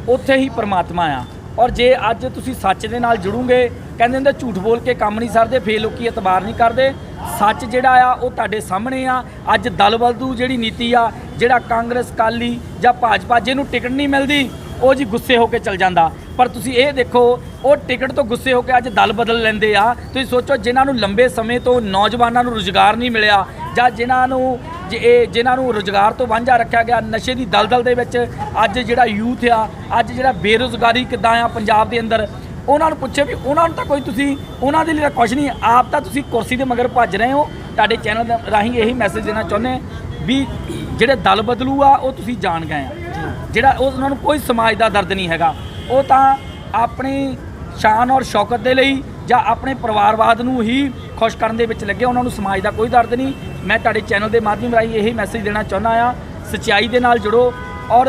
ਉੱਥੇ ਹੀ ਪ੍ਰਮਾਤਮਾ ਆ। ਔਰ ਜੇ ਅੱਜ ਤੁਸੀਂ ਸੱਚ ਦੇ ਨਾਲ ਜੁੜੋਗੇ, ਕਹਿੰਦੇ ਹੁੰਦੇ ਝੂਠ ਬੋਲ ਕੇ ਕੰਮ ਨਹੀਂ ਸਰਦੇ, ਫੇਰ ਲੋਕੀ ਇਤਬਾਰ ਨਹੀਂ ਕਰਦੇ। ਸੱਚ ਜਿਹੜਾ ਆ, ਉਹ ਤੁਹਾਡੇ ਸਾਹਮਣੇ ਆ। ਅੱਜ ਦਲਬਦਲੂ ਜਿਹੜੀ ਨੀਤੀ ਆ, ਜਿਹੜਾ ਕਾਂਗਰਸ ਕਾਲੀ ਜਾਂ ਭਾਜਪਾ, ਜਿਹਨੂੰ ਟਿਕਟ ਨਹੀਂ ਮਿਲਦੀ, ਉਹ ਜੀ ਗੁੱਸੇ ਹੋ ਕੇ ਚਲ ਜਾਂਦਾ। ਪਰ ਤੁਸੀਂ ਇਹ ਦੇਖੋ, ਉਹ ਟਿਕਟ ਤੋਂ ਗੁੱਸੇ ਹੋ ਕੇ ਅੱਜ ਦਲ ਬਦਲ ਲੈਂਦੇ ਆ। ਤੁਸੀਂ ਸੋਚੋ, ਜਿਨ੍ਹਾਂ ਨੂੰ ਲੰਬੇ ਸਮੇਂ ਤੋਂ ਨੌਜਵਾਨਾਂ ਨੂੰ ਰੁਜ਼ਗਾਰ ਨਹੀਂ ਮਿਲਿਆ ਜਾਂ ਜਿਨ੍ਹਾਂ ਨੂੰ ਇਹ ਜਿਨ੍ਹਾਂ ਨੂੰ ਰੁਜ਼ਗਾਰ ਤੋਂ ਵਾਂਝਾ ਰੱਖਿਆ ਗਿਆ ਨਸ਼ੇ ਦੀ ਦਲਦਲ ਦੇ ਵਿੱਚ ਅੱਜ ਜਿਹੜਾ ਯੂਥ ਆ, ਅੱਜ ਜਿਹੜਾ ਬੇਰੁਜ਼ਗਾਰੀ ਕਿੱਦਾਂ ਆ ਪੰਜਾਬ ਦੇ ਅੰਦਰ, ਉਹਨਾਂ ਨੂੰ ਪੁੱਛੇ ਵੀ ਉਹਨਾਂ ਨੂੰ ਤਾਂ ਕੋਈ ਤੁਸੀਂ, ਉਹਨਾਂ ਦੇ ਲਈ ਤਾਂ ਕੁਝ ਨਹੀਂ, ਆਪ ਤਾਂ ਤੁਸੀਂ ਕੁਰਸੀ ਦੇ ਮਗਰ ਭੱਜ ਰਹੇ ਹੋ। ਤੁਹਾਡੇ ਚੈਨਲ ਰਾਹੀਂ ਇਹੀ ਮੈਸੇਜ ਦੇਣਾ ਚਾਹੁੰਦੇ ਵੀ ਜਿਹੜੇ ਦਲ ਬਦਲੂ ਆ, ਉਹ ਤੁਸੀਂ ਜਾਣ ਗਏ ਆ। ਜਿਹੜਾ ਉਹ- ਉਹਨਾਂ ਨੂੰ ਕੋਈ ਸਮਾਜ ਦਾ ਦਰਦ ਨਹੀਂ ਹੈਗਾ। ਉਹ ਤਾਂ ਆਪਣੀ ਸ਼ਾਨ ਔਰ ਸ਼ੌਕਤ ਦੇ ਲਈ ਜਾਂ ਆਪਣੇ ਪਰਿਵਾਰਵਾਦ ਨੂੰ ਹੀ ਖੁਸ਼ ਕਰਨ ਦੇ ਵਿੱਚ ਲੱਗੇ, ਉਹਨਾਂ ਨੂੰ ਸਮਾਜ ਦਾ ਕੋਈ ਦਰਦ ਨਹੀਂ। ਮੈਂ ਤੁਹਾਡੇ ਚੈਨਲ ਦੇ ਮਾਧਿਅਮ ਰਾਹੀਂ ਇਹੀ ਮੈਸੇਜ ਦੇਣਾ ਚਾਹੁੰਦਾ ਆ ਸੱਚਾਈ ਦੇ ਨਾਲ ਜੁੜੋ ਔਰ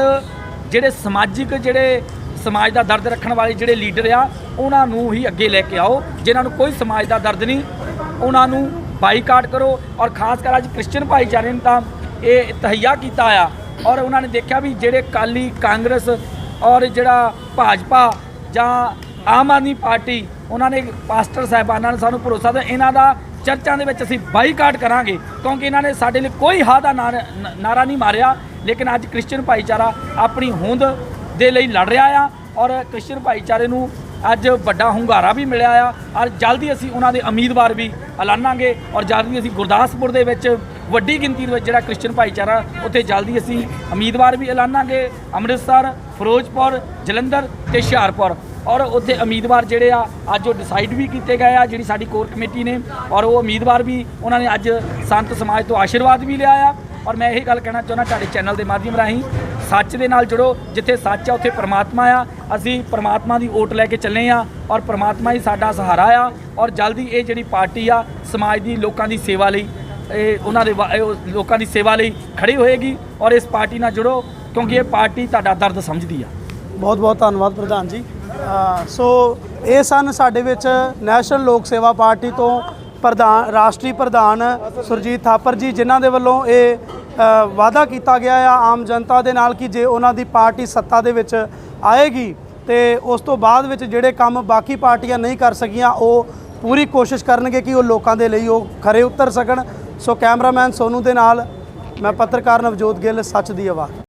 ਜਿਹੜੇ ਸਮਾਜਿਕ, ਜਿਹੜੇ ਸਮਾਜ ਦਾ ਦਰਦ ਰੱਖਣ ਵਾਲੇ ਜਿਹੜੇ ਲੀਡਰ ਆ, ਉਹਨਾਂ ਨੂੰ ਹੀ ਅੱਗੇ ਲੈ ਕੇ ਆਓ। ਜਿਨ੍ਹਾਂ ਨੂੰ ਕੋਈ ਸਮਾਜ ਦਾ ਦਰਦ ਨਹੀਂ, ਉਹਨਾਂ ਨੂੰ ਬਾਈਕਾਟ ਕਰੋ ਔਰ ਖਾਸ ਕਰ ਅੱਜ ਕ੍ਰਿਸਚੀਅਨ ਭਾਈਚਾਰੇ ਨੇ ਤਾਂ ਇਹ ਤਹਈਆ ਕੀਤਾ ਆ ਔਰ ਉਹਨਾਂ ਨੇ ਦੇਖਿਆ ਵੀ ਜਿਹੜੇ ਕਾਲੀ ਕਾਂਗਰਸ ਔਰ ਜਿਹੜਾ ਭਾਜਪਾ ਜਾਂ ਆਮ ਆਦਮੀ ਪਾਰਟੀ ਉਹਨਾਂ ਨੇ ਪਾਸਟਰ ਸਾਹਿਬਾਨਾਂ ਨੇ ਸਾਨੂੰ ਭਰੋਸਾ ਦਿੱਤਾ। ਇਹਨਾਂ ਦਾ ਚਰਚਾਂ ਦੇ ਵਿੱਚ ਅਸੀਂ ਬਾਈਕਾਟ ਕਰਾਂਗੇ, ਕਿਉਂਕਿ ਇਹਨਾਂ ਨੇ ਸਾਡੇ ਲਈ ਕੋਈ ਹਾ ਦਾ ਨਾਰਾ ਨਹੀਂ ਮਾਰਿਆ। ਲੇਕਿਨ ਅੱਜ ਕ੍ਰਿਸਚੀਅਨ ਭਾਈਚਾਰਾ ਆਪਣੀ ਹੋਂਦ ਦੇ ਲਈ ਲੜ ਰਿਹਾ ਆ ਔਰ ਕ੍ਰਿਸਚੀਅਨ ਭਾਈਚਾਰੇ ਨੂੰ ਅੱਜ ਵੱਡਾ ਹੁੰਗਾਰਾ ਵੀ ਮਿਲਿਆ ਆ। ਔਰ ਜਲਦੀ ਅਸੀਂ ਉਹਨਾਂ ਦੇ ਉਮੀਦਵਾਰ ਵੀ ਐਲਾਨਾਂਗੇ ਔਰ ਜਲਦੀ ਅਸੀਂ ਗੁਰਦਾਸਪੁਰ ਦੇ ਵਿੱਚ ਵੱਡੀ ਗਿਣਤੀ ਦੇ ਵਿੱਚ ਜਿਹੜਾ ਕ੍ਰਿਸਚੀਅਨ ਭਾਈਚਾਰਾ, ਉੱਥੇ ਜਲਦੀ ਅਸੀਂ ਉਮੀਦਵਾਰ ਵੀ ਐਲਾਨਾਂਗੇ। ਅੰਮ੍ਰਿਤਸਰ, ਫਿਰੋਜ਼ਪੁਰ, ਜਲੰਧਰ ਤੇ ਹੁਸ਼ਿਆਰਪੁਰ। ਔਰ ਉੱਥੇ ਉਮੀਦਵਾਰ ਜਿਹੜੇ ਆ, ਅੱਜ ਉਹ ਡਿਸਾਈਡ ਵੀ ਕੀਤੇ ਗਏ ਆ, ਜਿਹੜੀ ਸਾਡੀ ਕੋਰ ਕਮੇਟੀ ਨੇ, ਔਰ ਉਹ ਉਮੀਦਵਾਰ ਵੀ ਉਹਨਾਂ ਨੇ ਅੱਜ ਸੰਤ ਸਮਾਜ ਤੋਂ ਆਸ਼ੀਰਵਾਦ ਵੀ ਲਿਆ ਆ। ਔਰ ਮੈਂ ਇਹ ਗੱਲ ਕਹਿਣਾ ਚਾਹੁੰਦਾ ਤੁਹਾਡੇ ਚੈਨਲ ਦੇ ਮਾਧਿਅਮ ਰਾਹੀਂ, ਸੱਚ ਦੇ ਨਾਲ ਜੁੜੋ, ਜਿੱਥੇ ਸੱਚ ਆ, ਉੱਥੇ ਪਰਮਾਤਮਾ ਆ। ਅਸੀਂ ਪਰਮਾਤਮਾ ਦੀ ਓਟ ਲੈ ਕੇ ਚੱਲੇ ਆ, ਔਰ ਪਰਮਾਤਮਾ ਹੀ ਸਾਡਾ ਸਹਾਰਾ ਆ, ਔਰ ਜਲਦੀ ਇਹ ਜਿਹੜੀ ਪਾਰਟੀ ਆ, ਸਮਾਜ ਦੀ ਲੋਕਾਂ ਦੀ ਸੇਵਾ ਲਈ, ਇਹ ਉਹਨਾਂ ਦੇ ਵਾ- ਲੋਕਾਂ ਦੀ ਸੇਵਾ ਲਈ ਖੜੀ ਹੋਏਗੀ, ਔਰ ਇਸ ਪਾਰਟੀ ਨਾਲ ਜੁੜੋ, ਕਿਉਂਕਿ ਇਹ ਪਾਰਟੀ ਤੁਹਾਡਾ ਦਰਦ ਸਮਝਦੀ ਆ। ਬਹੁਤ ਬਹੁਤ ਧੰਨਵਾਦ ਪ੍ਰਧਾਨ ਜੀ। ਸੋ ਇਹ ਸਨ ਸਾਡੇ ਵਿੱਚ ਨੈਸ਼ਨਲ ਲੋਕ ਸੇਵਾ ਪਾਰਟੀ ਤੋਂ ਪ੍ਰਧਾਨ, ਰਾਸ਼ਟਰੀ ਪ੍ਰਧਾਨ ਸੁਰਜੀਤ ਥਾਪਰ ਜੀ, ਜਿਨ੍ਹਾਂ ਦੇ ਵੱਲੋਂ ਇਹ ਵਾਅਦਾ ਕੀਤਾ ਗਿਆ ਆ ਆਮ ਜਨਤਾ ਦੇ ਨਾਲ ਕਿ ਜੇ ਉਹਨਾਂ ਦੀ ਪਾਰਟੀ ਸੱਤਾ ਦੇ ਵਿੱਚ ਆਏਗੀ ਤੇ ਉਸ ਤੋਂ ਬਾਅਦ ਵਿੱਚ ਜਿਹੜੇ ਕੰਮ ਬਾਕੀ ਪਾਰਟੀਆਂ ਨਹੀਂ ਕਰ ਸਕੀਆਂ, ਉਹ ਪੂਰੀ ਕੋਸ਼ਿਸ਼ ਕਰਨਗੇ ਕਿ ਉਹ ਲੋਕਾਂ ਦੇ ਲਈ ਉਹ ਖਰੇ ਉਤਰ ਸਕਣ। ਸੋ ਕੈਮਰਾਮੈਨ ਸੋਨੂ ਦੇ ਨਾਲ ਮੈਂ ਪੱਤਰਕਾਰ ਨਵਜੋਤ ਗਿੱਲ, ਸੱਚ ਦੀ ਆਵਾਜ਼।